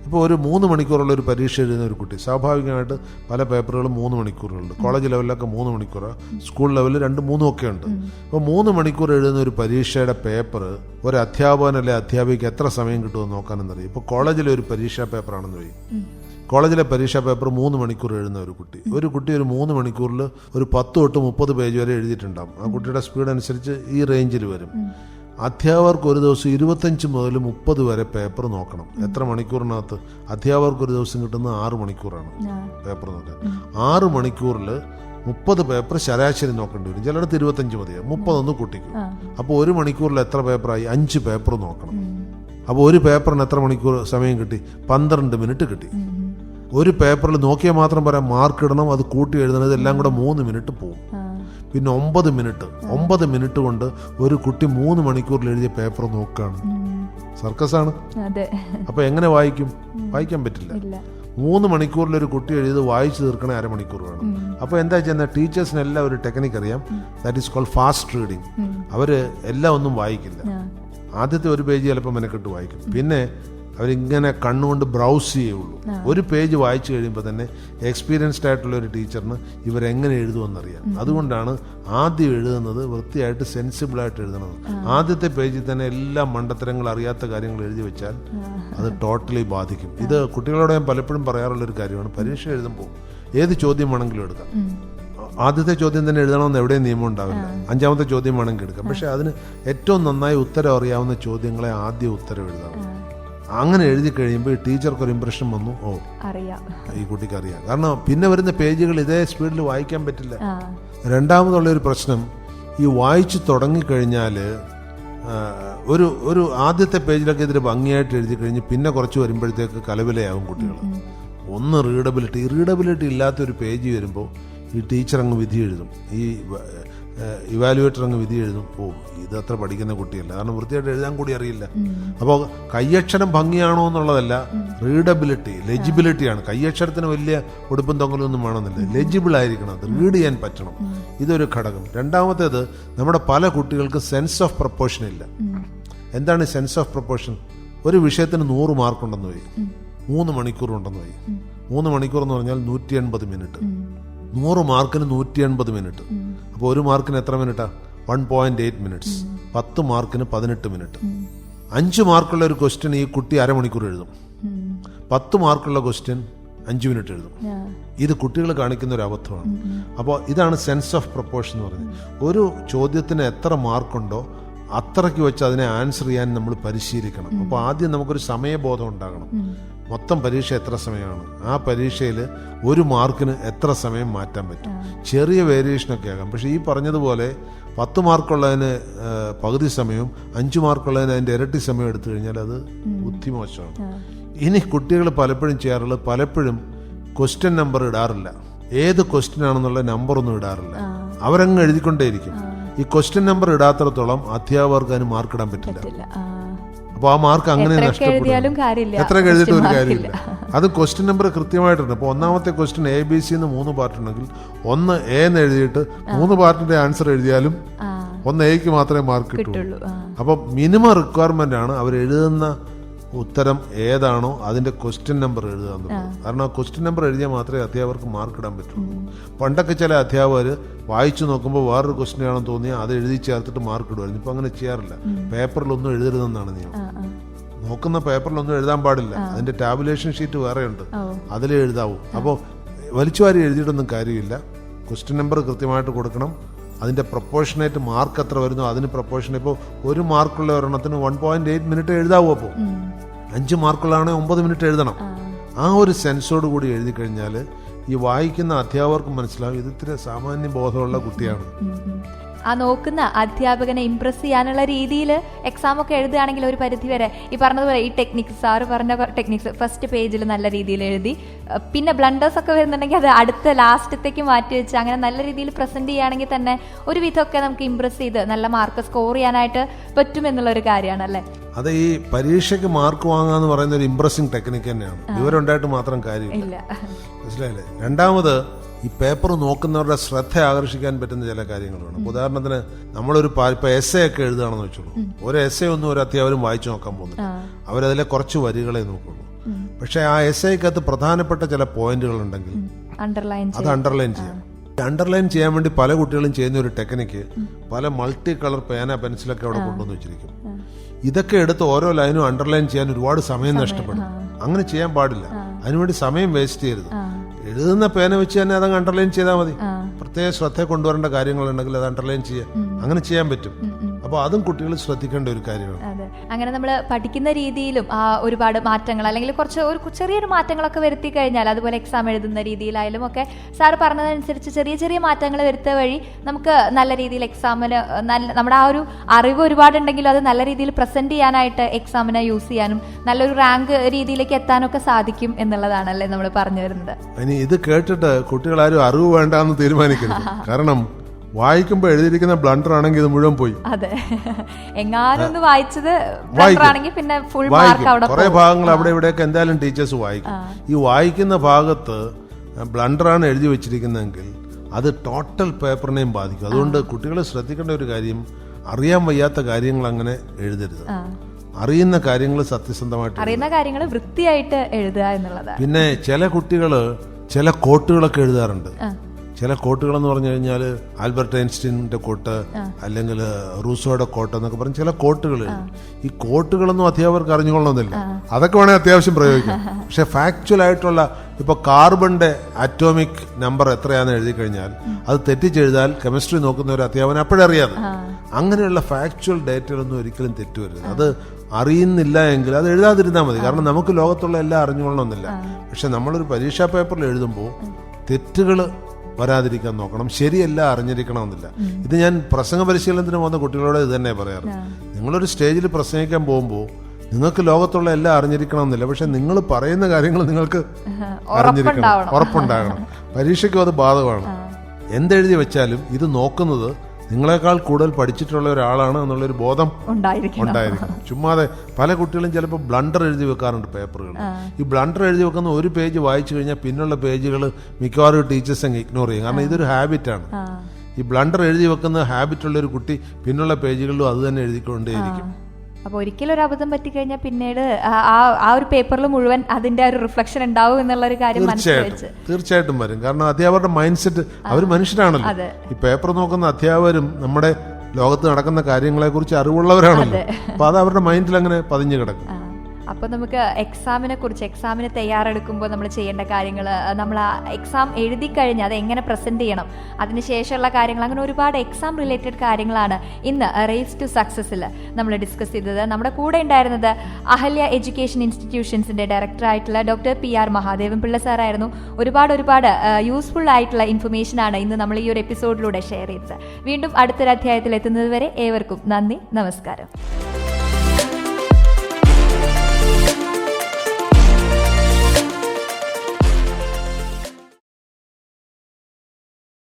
ഇപ്പോൾ ഒരു മൂന്ന് മണിക്കൂറുള്ള ഒരു പരീക്ഷ എഴുതുന്ന ഒരു കുട്ടി സ്വാഭാവികമായിട്ട് പല പേപ്പറുകളും മൂന്ന് മണിക്കൂറുകളുണ്ട്. കോളേജ് ലെവലിലൊക്കെ മൂന്ന് മണിക്കൂറാണ് സ്കൂൾ ലെവലിൽ രണ്ട് മൂന്നും ഒക്കെ ഉണ്ട്. അപ്പോൾ മൂന്ന് മണിക്കൂർ എഴുതുന്ന ഒരു പരീക്ഷയുടെ പേപ്പർ ഒരു അധ്യാപകൻ അല്ലെ അധ്യാപികയ്ക്ക് എത്ര സമയം കിട്ടുമെന്ന് നോക്കാനെന്നറിയാം. ഇപ്പോൾ കോളേജിലെ ഒരു പരീക്ഷാ പേപ്പറാണെന്ന് വയ്യും. കോളേജിലെ പരീക്ഷാ പേപ്പർ മൂന്ന് മണിക്കൂർ എഴുതുന്ന ഒരു കുട്ടി. ഒരു കുട്ടി ഒരു മൂന്ന് മണിക്കൂറിൽ ഒരു പത്ത് തൊട്ട് മുപ്പത് പേജ് വരെ എഴുതിയിട്ടുണ്ടാകും ആ കുട്ടിയുടെ സ്പീഡ് അനുസരിച്ച് ഈ റേഞ്ചിൽ വരും. അധ്യാപകർക്ക് ഒരു ദിവസം ഇരുപത്തഞ്ച് മുതൽ മുപ്പത് വരെ പേപ്പർ നോക്കണം. എത്ര മണിക്കൂറിനകത്ത് അധ്യാപകർക്ക് ഒരു ദിവസം കിട്ടുന്ന ആറ് മണിക്കൂറാണ് പേപ്പർ നോക്കാൻ. ആറ് മണിക്കൂറിൽ മുപ്പത് പേപ്പർ ശരാശരി നോക്കേണ്ടി വരും. ചിലയിടത്ത് ഇരുപത്തഞ്ച് മതിയാവും. മുപ്പതൊന്ന് കുട്ടിക്കും. അപ്പോൾ ഒരു മണിക്കൂറിൽ എത്ര പേപ്പറായി? അഞ്ച് പേപ്പർ നോക്കണം. അപ്പോൾ ഒരു പേപ്പറിന് എത്ര മണിക്കൂർ സമയം കിട്ടി? പന്ത്രണ്ട് മിനിറ്റ് കിട്ടി. ഒരു പേപ്പറിൽ നോക്കിയാൽ മാത്രം പറയാം മാർക്ക് ഇടണം അത് കൂട്ടി എഴുതണം ഇതെല്ലാം കൂടെ മൂന്ന് മിനിറ്റ് പോകും പിന്നെ ഒമ്പത് മിനിറ്റ്. ഒമ്പത് മിനിറ്റ് കൊണ്ട് ഒരു കുട്ടി മൂന്ന് മണിക്കൂറിൽ എഴുതിയ പേപ്പർ നോക്കുകയാണ്. സർക്കസാണ്. അപ്പൊ എങ്ങനെ വായിക്കും? വായിക്കാൻ പറ്റില്ല. മൂന്ന് മണിക്കൂറിൽ ഒരു കുട്ടി എഴുതി വായിച്ചു തീർക്കണേ അരമണിക്കൂർ വേണം. അപ്പോൾ എന്താ ചെയ്യുന്നത് ടീച്ചേഴ്സിനെല്ലാം ഒരു ടെക്നിക്ക് അറിയാം. That is called fast reading അവർ എല്ലാം ഒന്നും വായിക്കില്ല. ആദ്യത്തെ ഒരു പേജ് ചിലപ്പോൾ മെനക്കെട്ട് വായിക്കും. പിന്നെ അവരിങ്ങനെ കണ്ണുകൊണ്ട് ബ്രൗസ് ചെയ്യുള്ളൂ. ഒരു പേജ് വായിച്ചു കഴിയുമ്പോൾ തന്നെ എക്സ്പീരിയൻസ്ഡ് ആയിട്ടുള്ള ഒരു ടീച്ചറിന് ഇവരെങ്ങനെ എഴുതുമെന്നറിയാം. അതുകൊണ്ടാണ് ആദ്യം എഴുതുന്നത് വൃത്തിയായിട്ട് സെൻസിബിളായിട്ട് ആയിട്ട് എഴുതണം ആദ്യത്തെ പേജിൽ തന്നെ എല്ലാ മണ്ടത്തരങ്ങൾ അറിയാത്ത കാര്യങ്ങൾ എഴുതി വെച്ചാൽ അത് ടോട്ടലി ബാധിക്കും. ഇത് കുട്ടികളോട് ഞാൻ പലപ്പോഴും പറയാറുള്ളൊരു കാര്യമാണ്. പരീക്ഷ എഴുതുമ്പോൾ ഏത് ചോദ്യം വേണമെങ്കിലും എടുക്കാം. ആദ്യത്തെ ചോദ്യം തന്നെ എഴുതണമെന്ന് എവിടെയും നിയമം ഉണ്ടാവില്ല. അഞ്ചാമത്തെ ചോദ്യം വേണമെങ്കിൽ എടുക്കാം. പക്ഷേ അതിന് ഏറ്റവും നന്നായി ഉത്തരം അറിയാവുന്ന ചോദ്യങ്ങളെ ആദ്യം ഉത്തരം എഴുതാം അങ്ങനെ എഴുതി കഴിയുമ്പോൾ ഈ ടീച്ചർക്ക് ഒരു ഇമ്പ്രഷൻ വന്നു. ഓ അറിയാം. ഈ കുട്ടിക്ക് അറിയാം. കാരണം പിന്നെ വരുന്ന പേജുകൾ ഇതേ സ്പീഡിൽ വായിക്കാൻ പറ്റില്ല. രണ്ടാമതുള്ള ഒരു പ്രശ്നം ഈ വായിച്ചു തുടങ്ങിക്കഴിഞ്ഞാൽ ഒരു ഒരു ആദ്യത്തെ പേജിലൊക്കെ ഇതിൽ ഭംഗിയായിട്ട് എഴുതി കഴിഞ്ഞ് പിന്നെ കുറച്ച് വരുമ്പോഴത്തേക്ക് കലവിലയാവും കുട്ടികൾ ഒന്ന് റീഡബിലിറ്റി റീഡബിലിറ്റി ഇല്ലാത്ത ഒരു പേജ് വരുമ്പോൾ ഈ ടീച്ചർ അങ്ങ് വിധി എഴുതും. ഈ ഇവാലുവേറ്റർ അങ്ങ് വിധി എഴുതും. ഓ ഇത് അത്ര പഠിക്കുന്ന കുട്ടിയല്ല. കാരണം വൃത്തിയായിട്ട് എഴുതാൻ കൂടി അറിയില്ല. അപ്പോൾ കയ്യക്ഷരം ഭംഗിയാണോ എന്നുള്ളതല്ല റീഡബിലിറ്റി ലെജിബിലിറ്റിയാണ് കയ്യക്ഷരത്തിന് വലിയ ഉടുപ്പും തൊങ്ങലൊന്നും വേണമെന്നില്ല. ലെജിബിൾ ആയിരിക്കണം അത് റീഡ് ചെയ്യാൻ പറ്റണം. ഇതൊരു ഘടകം. രണ്ടാമത്തേത് നമ്മുടെ പല കുട്ടികൾക്ക് സെൻസ് ഓഫ് പ്രപ്പോർഷൻ ഇല്ല. എന്താണ് സെൻസ് ഓഫ് പ്രപ്പോർഷൻ ഒരു വിഷയത്തിന് നൂറ് മാർക്കുണ്ടെന്ന് പോയി മൂന്ന് മണിക്കൂർ ഉണ്ടെന്ന് പോയി മൂന്ന് മണിക്കൂർ എന്ന് പറഞ്ഞാൽ നൂറ്റി എൺപത് മിനിറ്റ് നൂറ് മാർക്കിന് നൂറ്റി എൺപത് മിനിറ്റ് അപ്പോൾ ഒരു മാർക്കിന് എത്ര മിനിറ്റാ? വൺ പോയിന്റ് എയ്റ്റ് മിനിറ്റ്സ് പത്ത് മാർക്കിന് പതിനെട്ട് മിനിറ്റ് അഞ്ച് മാർക്കുള്ള ഒരു ക്വസ്റ്റ്യൻ ഈ കുട്ടി അരമണിക്കൂർ എഴുതും. പത്ത് മാർക്കുള്ള ക്വസ്റ്റ്യൻ അഞ്ച് മിനിറ്റ് എഴുതും. ഇത് കുട്ടികൾ കാണിക്കുന്ന ഒരു അബദ്ധമാണ്. അപ്പോൾ ഇതാണ് സെൻസ് ഓഫ് പ്രപ്പോർഷൻ എന്ന് പറയുന്നത്. ഒരു ചോദ്യത്തിന് എത്ര മാർക്കുണ്ടോ അത്രയ്ക്ക് വെച്ച് അതിനെ ആൻസർ ചെയ്യാൻ നമ്മൾ പരിശീലിക്കണം. അപ്പോൾ ആദ്യം നമുക്കൊരു സമയബോധം ഉണ്ടാകണം. മൊത്തം പരീക്ഷ എത്ര സമയമാണ്? ആ പരീക്ഷയിൽ ഒരു മാർക്കിന് എത്ര സമയം മാറ്റാൻ പറ്റും? ചെറിയ വേരിയേഷനൊക്കെ ആകാം. പക്ഷേ ഈ പറഞ്ഞതുപോലെ പത്ത് മാർക്കുള്ളതിന് പകുതി സമയവും അഞ്ച് മാർക്കുള്ളതിന് അതിന്റെ ഇരട്ടി സമയം എടുത്തു കഴിഞ്ഞാൽ അത് ബുദ്ധിമോശമാണ് ഇനി കുട്ടികൾ പലപ്പോഴും ചെയ്യാറുള്ളത് പലപ്പോഴും ക്വസ്റ്റ്യൻ നമ്പർ ഇടാറില്ല. ഏത് ക്വസ്റ്റ്യൻ ആണെന്നുള്ള നമ്പർ ഒന്നും ഇടാറില്ല. അവരങ്ങ് എഴുതിക്കൊണ്ടേയിരിക്കും. ഈ ക്വസ്റ്റ്യൻ നമ്പർ ഇടാത്തിടത്തോളം അധ്യാപകർക്ക് അതിന് മാർക്ക് ഇടാൻ പറ്റില്ല. അപ്പോൾ ആ മാർക്ക് അങ്ങനെ. എത്ര എഴുതിയിട്ട് ഒരു കാര്യമില്ല. അത് ക്വസ്റ്റ്യൻ നമ്പർ കൃത്യമായിട്ടുണ്ട്. ഇപ്പോൾ ഒന്നാമത്തെ ക്വസ്റ്റ്യൻ എ ബി സി എന്ന് മൂന്ന് പാർട്ട് ഉണ്ടെങ്കിൽ ഒന്ന് എ എന്ന് എഴുതിയിട്ട് മൂന്ന് പാർട്ടിന്റെ ആൻസർ എഴുതിയാലും ഒന്ന് എക്ക് മാത്രമേ മാർക്ക് കിട്ടുള്ളൂ. അപ്പം മിനിമം റിക്വയർമെന്റ് ആണ് അവർ എഴുതുന്ന ഉത്തരം ഏതാണോ അതിന്റെ ക്വസ്റ്റ്യൻ നമ്പർ എഴുതുക എന്നുള്ളത് കാരണം ആ ക്വസ്റ്റ്യൻ നമ്പർ എഴുതിയാൽ മാത്രമേ അധ്യാപകർക്ക് മാർക്ക് ഇടാൻ പറ്റുള്ളൂ. പണ്ടൊക്കെ ചില അധ്യാപകർ വായിച്ചു നോക്കുമ്പോൾ വേറൊരു ക്വസ്റ്റ്യൻ ആണെന്ന് തോന്നിയാൽ അത് എഴുതി ചേർത്തിട്ട് മാർക്ക് ഇടുമായിരുന്നു. ഇപ്പൊ അങ്ങനെ ചെയ്യാറില്ല. പേപ്പറിലൊന്നും എഴുതരുതെന്നാണ് നിയമം. നോക്കുന്ന പേപ്പറിലൊന്നും എഴുതാൻ പാടില്ല. അതിന്റെ ടാബുലേഷൻ ഷീറ്റ് വേറെ ഉണ്ട് ഓ. അതിലേ എഴുതാവൂ. അപ്പോൾ വലിച്ചുവാരി എഴുതിയിട്ടൊന്നും കാര്യമില്ല. ക്വസ്റ്റ്യൻ നമ്പർ കൃത്യമായിട്ട് കൊടുക്കണം. അതിന്റെ പ്രൊപ്പോർഷനേറ്റ് മാർക്ക് എത്ര വരുന്നു അതിന് പ്രൊപ്പോർഷൻ ഇപ്പോൾ ഒരു മാർക്കുള്ള ഒരെണ്ണത്തിന് വൺ പോയിന്റ് എയ്റ്റ് മിനിറ്റ് എഴുതാവൂ അപ്പോൾ അഞ്ച് മാർക്കുള്ളതാണെങ്കിൽ ഒമ്പത് മിനിറ്റ് എഴുതണം. ആ. ഒരു സെൻസോട് കൂടി എഴുതി കഴിഞ്ഞാൽ ഈ വായിക്കുന്ന അധ്യാപകർക്ക് മനസ്സിലാവും ഇത് ഇത്തിരി സാമാന്യ ബോധമുള്ള കുട്ടിയാണ്. ആ നോക്കുന്ന അധ്യാപകനെ ഇംപ്രസ് ചെയ്യാനുള്ള രീതിയിൽ എക്സാം ഒക്കെ എഴുതുകയാണെങ്കിൽ ഒരു പരിധി വരെ ഈ പറഞ്ഞതുപോലെ ഈ ടെക്നിക്സ് സാറ് പറഞ്ഞ ടെക്നിക്സ് ഫസ്റ്റ് പേജിൽ നല്ല രീതിയിൽ എഴുതി. പിന്നെ ബ്ലണ്ടേഴ്സ് ഒക്കെ വരുന്നുണ്ടെങ്കിൽ അത് അടുത്ത ലാസ്റ്റത്തേക്ക് മാറ്റി വെച്ച് അങ്ങനെ നല്ല രീതിയിൽ പ്രസന്റ് ചെയ്യുകയാണെങ്കിൽ തന്നെ ഒരു വിധമൊക്കെ നമുക്ക് ഇംപ്രസ് ചെയ്ത് നല്ല മാർക്ക് സ്കോർ ചെയ്യാനായിട്ട് പറ്റും എന്നുള്ള ഒരു കാര്യമാണ് അല്ലേ അത് ഈ പരീക്ഷയ്ക്ക് മാർക്ക് വാങ്ങാന്ന് പറയുന്ന ഒരു ഇംപ്രസിംഗ് ടെക്നിക്ക് തന്നെയാണ്. വിവരം ഉണ്ടായിട്ട് മാത്രം കാര്യമില്ല. മനസ്സിലായില്ലേ? രണ്ടാമത് ഈ പേപ്പർ നോക്കുന്നവരുടെ ശ്രദ്ധ ആകർഷിക്കാൻ പറ്റുന്ന ചില കാര്യങ്ങളാണ് ഉദാഹരണത്തിന് നമ്മളൊരു പാ- ഇപ്പൊ എസ് എ ഒക്കെ എഴുതുകയാണെന്ന് വെച്ചോളൂ. ഒരു എസ് എ ഒന്നും ഒരു അത്യാവരും വായിച്ചു നോക്കാൻ പോകുന്നില്ല. അവരതിലെ കുറച്ച് വരികളെ നോക്കുള്ളൂ. പക്ഷെ ആ എസ് ഐക്കകത്ത് പ്രധാനപ്പെട്ട ചില പോയിന്റുകൾ ഉണ്ടെങ്കിൽ അത് അണ്ടർലൈൻ ചെയ്യാം. അണ്ടർലൈൻ ചെയ്യാൻ വേണ്ടി പല കുട്ടികളും ചെയ്യുന്ന ഒരു ടെക്നിക്ക് പല മൾട്ടി കളർ പേന പെൻസിലൊക്കെ അവിടെ കൊണ്ടുവന്ന് വെച്ചിരിക്കും. ഇതൊക്കെ എടുത്ത് ഓരോ ലൈനും അണ്ടർലൈൻ ചെയ്യാൻ ഒരുപാട് സമയം നഷ്ടപ്പെടും. അങ്ങനെ ചെയ്യാൻ പാടില്ല. അതിനുവേണ്ടി സമയം വേസ്റ്റ് ചെയ്യരുത്. എഴുതുന്ന പേന വെച്ച് തന്നെ അതങ്ങ് അണ്ടർലൈൻ ചെയ്താൽ മതി. പ്രത്യേക ശ്രദ്ധ കൊണ്ടുവരേണ്ട കാര്യങ്ങളുണ്ടെങ്കിൽ അത് അണ്ടർലൈൻ ചെയ്യാം. അങ്ങനെ ചെയ്യാൻ പറ്റും. അപ്പോൾ അതും കുട്ടികൾ ശ്രദ്ധിക്കേണ്ട ഒരു കാര്യമാണ്. അതെ. അങ്ങനെ നമ്മൾ പഠിക്കുന്ന രീതിയിലും ഒരുപാട് മാറ്റങ്ങൾ അല്ലെങ്കിൽ കുറച്ച് ഒരു ചെറിയൊരു മാറ്റങ്ങളൊക്കെ വരുത്തി കഴിഞ്ഞാൽ അതുപോലെ എക്സാം എഴുതുന്ന രീതിയിലായാലും ഒക്കെ സാർ പറഞ്ഞതനുസരിച്ച് ചെറിയ ചെറിയ മാറ്റങ്ങൾ വരുത്തുക വഴി നമുക്ക് നല്ല രീതിയിൽ എക്സാമിന് നല്ല നമ്മുടെ ആ ഒരു അറിവ് ഒരുപാടുണ്ടെങ്കിലും അത് നല്ല രീതിയിൽ പ്രസന്റ് ചെയ്യാനായിട്ട് എക്സാമിനെ യൂസ് ചെയ്യാനും നല്ലൊരു റാങ്ക് രീതിയിലേക്ക് എത്താനൊക്കെ സാധിക്കും എന്നുള്ളതാണല്ലേ നമ്മൾ പറഞ്ഞു വരുന്നത്. ഇനി ഇത് കേട്ടിട്ട് കുട്ടികളാരും അറിവ് വേണ്ടാന്ന് തീരുമാനിക്കരുത്. കാരണം വായിക്കുമ്പോൾ എഴുതിയിരിക്കുന്ന ബ്ലണ്ടർ ആണെങ്കിൽ ഇത് മുഴുവൻ പോയി. അതെ. എങ്ങാനും വായിച്ചത്. ആണെങ്കിൽ പിന്നെ ഫുൾ മാർക്ക് കുറെ ഭാഗങ്ങൾ അവിടെ ഇവിടെയൊക്കെ എന്തായാലും ടീച്ചേഴ്സ് വായിക്കും. ഈ വായിക്കുന്ന ഭാഗത്ത് ബ്ലണ്ടറാണ് എഴുതി വെച്ചിരിക്കുന്നതെങ്കിൽ അത് ടോട്ടൽ പേപ്പറിനെയും ബാധിക്കും. അതുകൊണ്ട് കുട്ടികളെ ശ്രദ്ധിക്കേണ്ട ഒരു കാര്യം അറിയാൻ വയ്യാത്ത കാര്യങ്ങൾ അങ്ങനെ എഴുതരുത്. അറിയുന്ന കാര്യങ്ങൾ സത്യസന്ധമായിട്ട് അറിയുന്ന കാര്യങ്ങൾ വൃത്തിയായിട്ട് എഴുതുക എന്നുള്ളതാണ്. പിന്നെ ചില കുട്ടികൾ ചില കോട്ടുകളൊക്കെ എഴുതാറുണ്ട്. ചില കോട്ടുകൾ എന്ന് പറഞ്ഞു കഴിഞ്ഞാൽ ആൽബർട്ട് ഐൻസ്റ്റീന്റെ കോട്ട് അല്ലെങ്കിൽ റൂസോയുടെ കോട്ട് എന്നൊക്കെ പറഞ്ഞ് ചില കോട്ടുകൾ ഈ കോട്ടുകളൊന്നും അധ്യാപകർക്ക് അറിഞ്ഞുകൊള്ളണമെന്നില്ല. അതൊക്കെ വേണേൽ അത്യാവശ്യം പ്രയോഗിക്കാം. പക്ഷെ ഫാക്ച്വൽ ആയിട്ടുള്ള ഇപ്പൊ കാർബണിന്റെ അറ്റോമിക് നമ്പർ എത്രയാണെന്ന് എഴുതി കഴിഞ്ഞാൽ അത് തെറ്റിച്ചെഴുതാൽ കെമിസ്ട്രി നോക്കുന്ന ഒരു അധ്യാപനം അപ്പോഴറിയാതെ അങ്ങനെയുള്ള ഫാക്ച്വൽ ഡേറ്റകളൊന്നും ഒരിക്കലും തെറ്റുവരുത്. അത് അറിയുന്നില്ല എങ്കിൽ അത് എഴുതാതിരുന്നാൽ മതി. കാരണം നമുക്ക് ലോകത്തുള്ള എല്ലാം അറിഞ്ഞുകൊള്ളണമെന്നില്ല. പക്ഷെ നമ്മളൊരു പരീക്ഷാ പേപ്പറിൽ എഴുതുമ്പോൾ തെറ്റുകൾ വരാതിരിക്കാൻ നോക്കണം. ശരിയല്ല അറിഞ്ഞിരിക്കണമെന്നില്ല. ഇത് ഞാൻ പ്രസംഗ പരിശീലനത്തിന് പോകുന്ന കുട്ടികളോട് ഇത് തന്നെ പറയാറ് നിങ്ങളൊരു സ്റ്റേജിൽ പ്രസംഗിക്കാൻ പോകുമ്പോൾ നിങ്ങൾക്ക് ലോകത്തുള്ള എല്ലാം അറിഞ്ഞിരിക്കണം എന്നില്ല പക്ഷെ നിങ്ങൾ പറയുന്ന കാര്യങ്ങൾ നിങ്ങൾക്ക് അറിഞ്ഞിരിക്കണം. ഉറപ്പുണ്ടാകണം. പരീക്ഷയ്ക്കും അത് ബാധകമാണ്. എന്തെഴുതി വെച്ചാലും ഇത് നോക്കുന്നത് നിങ്ങളെക്കാൾ കൂടുതൽ പഠിച്ചിട്ടുള്ള ഒരാളാണ് എന്നുള്ളൊരു ബോധം ഉണ്ടായിരിക്കും ചുമ്മാതെ പല കുട്ടികളും ചിലപ്പോൾ ബ്ലണ്ടർ എഴുതി വെക്കാറുണ്ട് പേപ്പറുകൾ ഈ ബ്ലണ്ടർ എഴുതി വെക്കുന്ന ഒരു പേജ് വായിച്ചു കഴിഞ്ഞാൽ പിന്നുള്ള പേജുകൾ മിക്കവാറും ടീച്ചേഴ്സ് അങ്ങ് ഇഗ്നോർ ചെയ്യും. കാരണം ഇതൊരു ഹാബിറ്റാണ്. ഈ ബ്ലണ്ടർ എഴുതി വെക്കുന്ന ഹാബിറ്റുള്ള ഒരു കുട്ടി പിന്നുള്ള പേജുകളിലും അത് തന്നെ എഴുതിക്കൊണ്ടേയിരിക്കും. അപ്പൊ ഒരിക്കലും ഒരു അബദ്ധം പറ്റിക്കഴിഞ്ഞാൽ പിന്നീട് ആ- ആ- ഒരു പേപ്പറിൽ മുഴുവൻ അതിന്റെ ഒരു റിഫ്ലക്ഷൻ ഉണ്ടാവും എന്നുള്ള ഒരു കാര്യം തീർച്ചയായിട്ടും തീർച്ചയായിട്ടും വരും. കാരണം അധ്യാപകരുടെ മൈൻഡ് സെറ്റ് അവർ മനുഷ്യരാണല്ലോ. ഈ പേപ്പർ നോക്കുന്ന അധ്യാപകരും നമ്മുടെ ലോകത്ത് നടക്കുന്ന കാര്യങ്ങളെ കുറിച്ച് അറിവുള്ളവരാണല്ലോ അപ്പോൾ അത് അവരുടെ മൈൻഡിൽ അങ്ങനെ പതിഞ്ഞു കിടക്കും. ആ. അപ്പൊ നമുക്ക് എക്സാമിനെ കുറിച്ച് എക്സാമിന് തയ്യാറെടുക്കുമ്പോൾ നമ്മൾ ചെയ്യേണ്ട കാര്യങ്ങൾ നമ്മൾ ആ എക്സാം എഴുതി കഴിഞ്ഞ് അത് എങ്ങനെ പ്രസന്റ് ചെയ്യണം അതിനുശേഷമുള്ള കാര്യങ്ങൾ അങ്ങനെ ഒരുപാട് എക്സാം റിലേറ്റഡ് കാര്യങ്ങളാണ് ഇന്ന് റേസ് ടു സക്സസ്സിൽ നമ്മൾ ഡിസ്കസ് ചെയ്തത്. നമ്മുടെ കൂടെ ഉണ്ടായിരുന്നത് അഹല്യ എഡ്യൂക്കേഷൻ ഇൻസ്റ്റിറ്റ്യൂഷൻസിന്റെ ഡയറക്ടർ ആയിട്ടുള്ള doctor P R Mahadevan Pillai സാറായിരുന്നു ഒരുപാട് ഒരുപാട് യൂസ്ഫുൾ ആയിട്ടുള്ള ഇൻഫർമേഷൻ ആണ് ഇന്ന് നമ്മൾ ഈ ഒരു എപ്പിസോഡിലൂടെ ഷെയർ ചെയ്തത്. വീണ്ടും അടുത്തൊരു അധ്യായത്തിൽ എത്തുന്നത് വരെ ഏവർക്കും നന്ദി നമസ്കാരം.